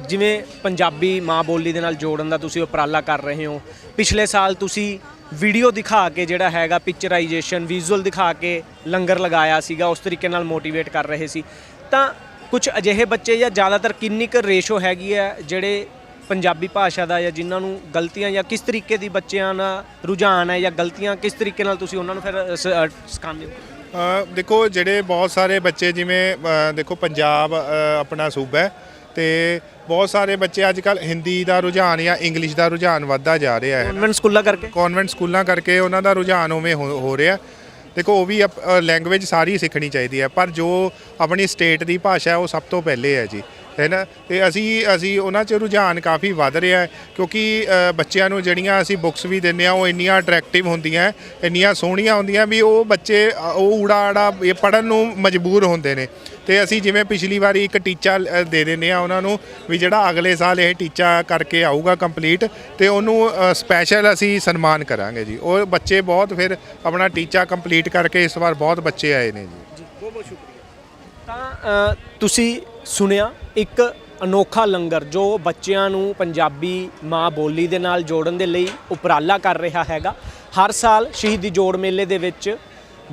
ਜਿਵੇਂ ਪੰਜਾਬੀ ਮਾਂ ਬੋਲੀ ਦੇ ਨਾਲ ਜੋੜਨ ਦਾ ਤੁਸੀਂ ਉਪਰਾਲਾ ਕਰ ਰਹੇ ਹੋ, ਪਿਛਲੇ ਸਾਲ ਤੁਸੀਂ ਵੀਡੀਓ ਦਿਖਾ ਕੇ ਜਿਹੜਾ ਹੈਗਾ ਪਿਕਚਰਾਈਜੇਸ਼ਨ ਵਿਜ਼ੂਅਲ ਦਿਖਾ ਕੇ ਲੰਗਰ ਲਗਾਇਆ ਸੀਗਾ, ਉਸ ਤਰੀਕੇ ਨਾਲ ਮੋਟੀਵੇਟ ਕਰ ਰਹੇ ਸੀ। ਤਾਂ ਕੁਝ ਅਜਿਹੇ ਬੱਚੇ ਜਾਂ ਜ਼ਿਆਦਾਤਰ ਕਿੰਨੀ ਕੁ ਰੇਸ਼ੋ ਹੈਗੀ ਹੈ ਜਿਹੜੇ ਪੰਜਾਬੀ ਭਾਸ਼ਾ ਦਾ ਜਾਂ ਜਿਨ੍ਹਾਂ ਨੂੰ ਗਲਤੀਆਂ ਜਾਂ ਕਿਸ ਤਰੀਕੇ ਦੀ ਬੱਚਿਆਂ ਦਾ ਰੁਝਾਨ ਹੈ ਜਾਂ ਗਲਤੀਆਂ ਕਿਸ ਤਰੀਕੇ ਨਾਲ ਤੁਸੀਂ ਉਹਨਾਂ ਨੂੰ ਫਿਰ ਸ- ਸਿਖਾਉਂਦੇ ਹੋ?
ਦੇਖੋ ਜਿਹੜੇ ਬਹੁਤ ਸਾਰੇ ਬੱਚੇ ਜਿਵੇਂ ਦੇਖੋ ਪੰਜਾਬ ਆਪਣਾ ਸੂਬਾ ਹੈ ਤੇ ਬਹੁਤ ਸਾਰੇ ਬੱਚੇ ਅੱਜ ਕੱਲ ਹਿੰਦੀ ਦਾ ਰੁਝਾਨ ਜਾਂ ਇੰਗਲਿਸ਼ ਦਾ ਰੁਝਾਨ ਵੱਧਦਾ ਜਾ ਰਿਹਾ ਹੈ।
ਕਨਵੈਂਟ ਸਕੂਲਾਂ ਕਰਕੇ?
ਕਨਵੈਂਟ ਸਕੂਲਾਂ ਕਰਕੇ ਉਹਨਾਂ ਦਾ ਰੁਝਾਨ ਉਵੇਂ ਹੋ ਹੋ ਰਿਹਾ। ਦੇਖੋ ਉਹ ਵੀ ਲੈਂਗੁਏਜ ਸਾਰੀ ਸਿੱਖਣੀ ਚਾਹੀਦੀ ਹੈ ਪਰ ਜੋ ਆਪਣੀ ਸਟੇਟ ਦੀ ਭਾਸ਼ਾ ਹੈ ਉਹ ਸਭ ਤੋਂ ਪਹਿਲੇ ਹੈ ਜੀ। ਹੈ ਨਾ? ਤੇ ਅਸੀਂ ਅਸੀਂ ਉਹਨਾਂ 'ਚ ਰੁਝਾਨ ਕਾਫੀ ਵੱਧ ਰਿਹਾ ਹੈ, ਕਿਉਂਕਿ ਬੱਚਿਆਂ ਨੂੰ ਜਿਹੜੀਆਂ ਅਸੀਂ ਬੁੱਕਸ ਵੀ ਦਿੰਦੇ ਆ ਉਹ ਇੰਨੀਆਂ ਅਟਰੈਕਟਿਵ ਹੁੰਦੀਆਂ ਇੰਨੀਆਂ ਸੋਹਣੀਆਂ ਹੁੰਦੀਆਂ ਵੀ ਉਹ ਬੱਚੇ ਉਹ ਊੜਾ ਆੜਾ ਇਹ ਪੜਨ ਨੂੰ ਮਜਬੂਰ ਹੁੰਦੇ ਨੇ। ਤੇ ਅਸੀਂ ਜਿਵੇਂ ਪਿਛਲੀ ਵਾਰੀ ਇੱਕ ਟੀਚਾ ਦੇ ਦਿੰਦੇ ਆ ਉਹਨਾਂ ਨੂੰ ਵੀ ਜਿਹੜਾ ਅਗਲੇ ਸਾਲ ਇਹ ਟੀਚਾ ਕਰਕੇ ਆਊਗਾ ਕੰਪਲੀਟ ਤੇ ਉਹਨੂੰ ਸਪੈਸ਼ਲ ਅਸੀਂ ਸਨਮਾਨ ਕਰਾਂਗੇ ਜੀ। ਉਹ ਬੱਚੇ ਬਹੁਤ ਫਿਰ ਆਪਣਾ ਟੀਚਾ ਕੰਪਲੀਟ ਕਰਕੇ ਇਸ ਵਾਰ ਬਹੁਤ ਬੱਚੇ ਆਏ ਨੇ ਜੀ।
ਬਹੁਤ ਬਹੁਤ ਸ਼ੁਕਰੀਆ। ਤਾਂ ਤੁਸੀਂ ਸੁਣਿਆ, ਇੱਕ ਅਨੋਖਾ ਲੰਗਰ ਜੋ ਬੱਚਿਆਂ ਨੂੰ ਪੰਜਾਬੀ ਮਾਂ ਬੋਲੀ ਦੇ ਨਾਲ ਜੋੜਨ ਦੇ ਲਈ ਉਪਰਾਲਾ ਕਰ ਰਿਹਾ ਹੈਗਾ। ਹਰ ਸਾਲ ਸ਼ਹੀਦੀ ਜੋੜ ਮੇਲੇ ਦੇ ਵਿੱਚ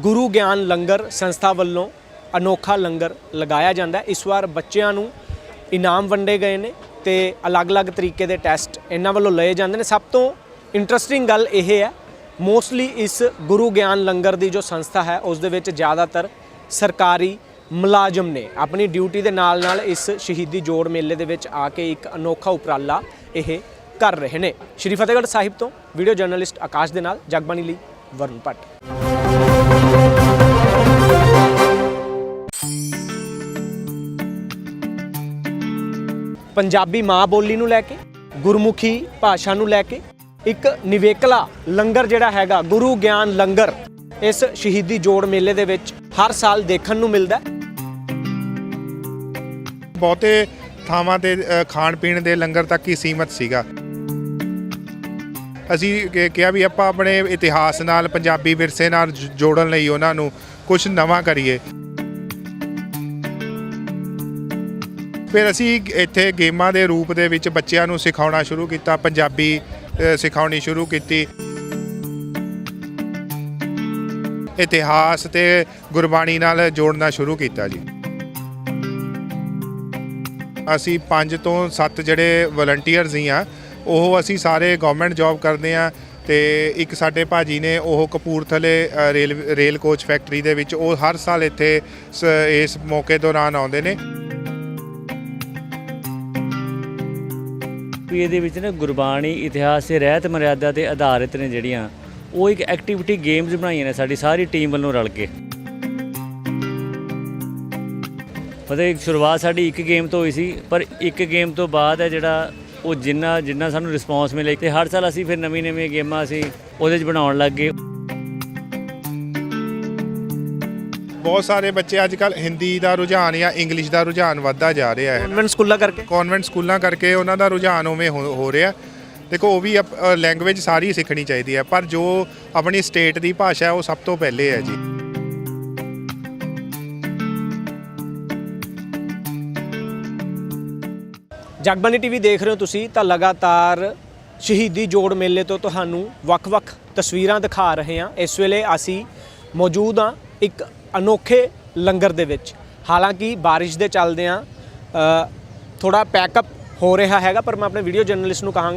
ਗੁਰੂ ਗਿਆਨ ਲੰਗਰ ਸੰਸਥਾ ਵੱਲੋਂ ਅਨੋਖਾ ਲੰਗਰ ਲਗਾਇਆ ਜਾਂਦਾ ਇਸ ਵਾਰ ਬੱਚਿਆਂ ਨੂੰ ਇਨਾਮ ਵੰਡੇ ਗਏ ਨੇ ਤੇ ਅਲੱਗ-ਅਲੱਗ ਤਰੀਕੇ ਦੇ ਟੈਸਟ ਇਹਨਾਂ ਵੱਲੋਂ ਲਏ ਜਾਂਦੇ ਨੇ। ਸਭ ਤੋਂ ਇੰਟਰਸਟਿੰਗ ਗੱਲ ਇਹ ਹੈ, ਮੋਸਟਲੀ ਇਸ ਗੁਰੂ ਗਿਆਨ ਲੰਗਰ ਦੀ ਜੋ ਸੰਸਥਾ ਹੈ, ਉਸ ਦੇ ਵਿੱਚ ਜ਼ਿਆਦਾਤਰ ਸਰਕਾਰੀ ਮੁਲਾਜ਼ਮ ਨੇ ਆਪਣੀ ਡਿਊਟੀ ਦੇ ਨਾਲ ਨਾਲ ਇਸ ਸ਼ਹੀਦੀ ਜੋੜ ਮੇਲੇ ਦੇ ਵਿੱਚ ਆ ਕੇ ਇੱਕ ਅਨੋਖਾ ਉਪਰਾਲਾ ਇਹ ਕਰ ਰਹੇ ਨੇ। ਸ਼੍ਰੀ ਫਤਿਹਗੜ੍ਹ ਸਾਹਿਬ ਤੋਂ ਵੀਡੀਓ ਜਰਨਲਿਸਟ ਆਕਾਸ਼ ਦੇ ਨਾਲ ਜਗਬਾਣੀ ਲਈ ਵਰੁਣ ਭੱਟ। ਪੰਜਾਬੀ ਮਾਂ ਬੋਲੀ ਨੂੰ ਲੈ ਕੇ, ਗੁਰਮੁਖੀ ਭਾਸ਼ਾ ਨੂੰ ਲੈ ਕੇ, ਇੱਕ ਨਿਵੇਕਲਾ ਲੰਗਰ ਜਿਹੜਾ ਹੈਗਾ, ਗੁਰੂ ਗਿਆਨ ਲੰਗਰ ਇਸ ਸ਼ਹੀਦੀ ਜੋੜ ਮੇਲੇ ਦੇ ਵਿੱਚ ਹਰ ਸਾਲ ਦੇਖਣ ਨੂੰ ਮਿਲਦਾ ਹੈ।
ਬਹੁਤੇ ਥਾਵਾਂ ਤੇ ਖਾਣ ਪੀਣ ਦੇ ਲੰਗਰ ਤੱਕ ਹੀ ਸੀਮਤ ਸੀਗਾ। ਅਸੀਂ ਕਿਹਾ ਵੀ ਆਪਾਂ ਆਪਣੇ ਇਤਿਹਾਸ ਨਾਲ, ਪੰਜਾਬੀ ਵਿਰਸੇ ਨਾਲ ਜੋੜਨ ਲਈ ਉਹਨਾਂ ਨੂੰ ਕੁਝ ਨਵਾਂ ਕਰੀਏ। ਫਿਰ ਅਸੀਂ ਇੱਥੇ ਗੇਮਾਂ ਦੇ ਰੂਪ ਦੇ ਵਿੱਚ ਬੱਚਿਆਂ ਨੂੰ ਸਿਖਾਉਣਾ ਸ਼ੁਰੂ ਕੀਤਾ, ਪੰਜਾਬੀ ਸਿਖਾਉਣੀ ਸ਼ੁਰੂ ਕੀਤੀ। ਇਤਿਹਾਸ ਤੇ ਗੁਰਬਾਣੀ ਨਾਲ ਜੋੜਨਾ ਸ਼ੁਰੂ ਕੀਤਾ ਜੀ। ਅਸੀਂ 5 ਤੋਂ 7 ਜਿਹੜੇ ਵਲੰਟੀਅਰਸ ਹੀ ਆ ਉਹ ਅਸੀਂ ਸਾਰੇ ਗਵਰਨਮੈਂਟ ਜੌਬ ਕਰਦੇ ਆ ਤੇ ਇੱਕ ਸਾਡੇ ਭਾਜੀ ਨੇ ਉਹ ਕਪੂਰਥਲੇ ਅ, ਰੇਲ ਰੇਲ ਕੋਚ ਫੈਕਟਰੀ ਦੇ ਵਿੱਚ ਉਹ ਹਰ ਸਾਲ ਇੱਥੇ ਸ- ਇਸ ਮੌਕੇ ਦੌਰਾਨ ਆਉਂਦੇ ਨੇ।
ਵੀ ਇਹਦੇ ਵਿੱਚ ਨਾ ਗੁਰਬਾਣੀ ਇਤਿਹਾਸ ਤੇ ਰਹਿਤ ਮਰਿਆਦਾ ਤੇ ਆਧਾਰਿਤ ਨੇ ਜਿਹੜੀਆਂ ਉਹ ਇੱਕ ਐਕਟੀਵਿਟੀ ਗੇਮਸ ਬਣਾਈਆਂ ਨੇ ਸਾਡੀ ਸਾਰੀ ਟੀਮ ਵੱਲੋਂ ਰਲ ਕੇ। ਮਤਲਬ ਸ਼ੁਰੂਆਤ ਸਾਡੀ ਇੱਕ ਗੇਮ ਤੋਂ ਹੋਈ ਸੀ ਪਰ ਇੱਕ ਗੇਮ ਤੋਂ ਬਾਅਦ ਹੈ ਜਿਹੜਾ ਉਹ ਜਿੰਨਾ ਜਿੰਨਾ ਸਾਨੂੰ ਰਿਸਪੌਂਸ ਮਿਲਿਆ ਤੇ ਹਰ ਸਾਲ ਅਸੀਂ ਫਿਰ ਨਵੀਂ ਨਵੀਂ ਗੇਮਾਂ ਅਸੀਂ ਉਹਦੇ 'ਚ ਬਣਾਉਣ ਲੱਗ ਗਏ।
ਬਹੁਤ ਸਾਰੇ ਬੱਚੇ ਅੱਜ ਕੱਲ ਹਿੰਦੀ ਦਾ ਰੁਝਾਨ ਜਾਂ ਇੰਗਲਿਸ਼ ਦਾ ਰੁਝਾਨ ਵੱਧਦਾ ਜਾ ਰਿਹਾ ਹੈ।
ਕਨਵੈਂਟ ਸਕੂਲਾਂ ਕਰਕੇ?
ਕਨਵੈਂਟ ਸਕੂਲਾਂ ਕਰਕੇ ਉਹਨਾਂ ਦਾ ਰੁਝਾਨ ਉਵੇਂ ਹੋ ਹੋ ਰਿਹਾ। ਦੇਖੋ ਉਹ ਵੀ ਲੈਂਗੁਏਜ ਸਾਰੀ ਸਿੱਖਣੀ ਚਾਹੀਦੀ ਹੈ ਪਰ ਜੋ ਆਪਣੀ ਸਟੇਟ ਦੀ ਭਾਸ਼ਾ ਹੈ ਉਹ ਸਭ ਤੋਂ ਪਹਿਲੇ ਹੈ ਜੀ।
ਜਗਬਾਨੀ ਟੀਵੀ ਦੇਖ ਰਹੇ ਹੋ ਤੁਸੀਂ ਤਾਂ ਲਗਾਤਾਰ ਸ਼ਹੀਦੀ ਜੋੜ ਮੇਲੇ ਤੋਂ ਤੁਹਾਨੂੰ ਵੱਖ-ਵੱਖ ਤਸਵੀਰਾਂ ਦਿਖਾ ਰਹੇ ਹਾਂ। ਇਸ ਵੇਲੇ ਅਸੀਂ ਮੌਜੂਦ ਹਾਂ ਇੱਕ ਅਨੋਖੇ ਲੰਗਰ ਦੇ ਵਿੱਚ। ਹਾਲਾਂਕਿ ਬਾਰਿਸ਼ ਦੇ ਚੱਲਦਿਆਂ ਥੋੜਾ ਪੈਕਅਪ ਹੋ ਰਿਹਾ ਹੈਗਾ, ਪਰ ਮੈਂ ਆਪਣੇ ਵੀਡੀਓ ਜਰਨਲਿਸਟ ਨੂੰ ਕਹਾਂਗਾ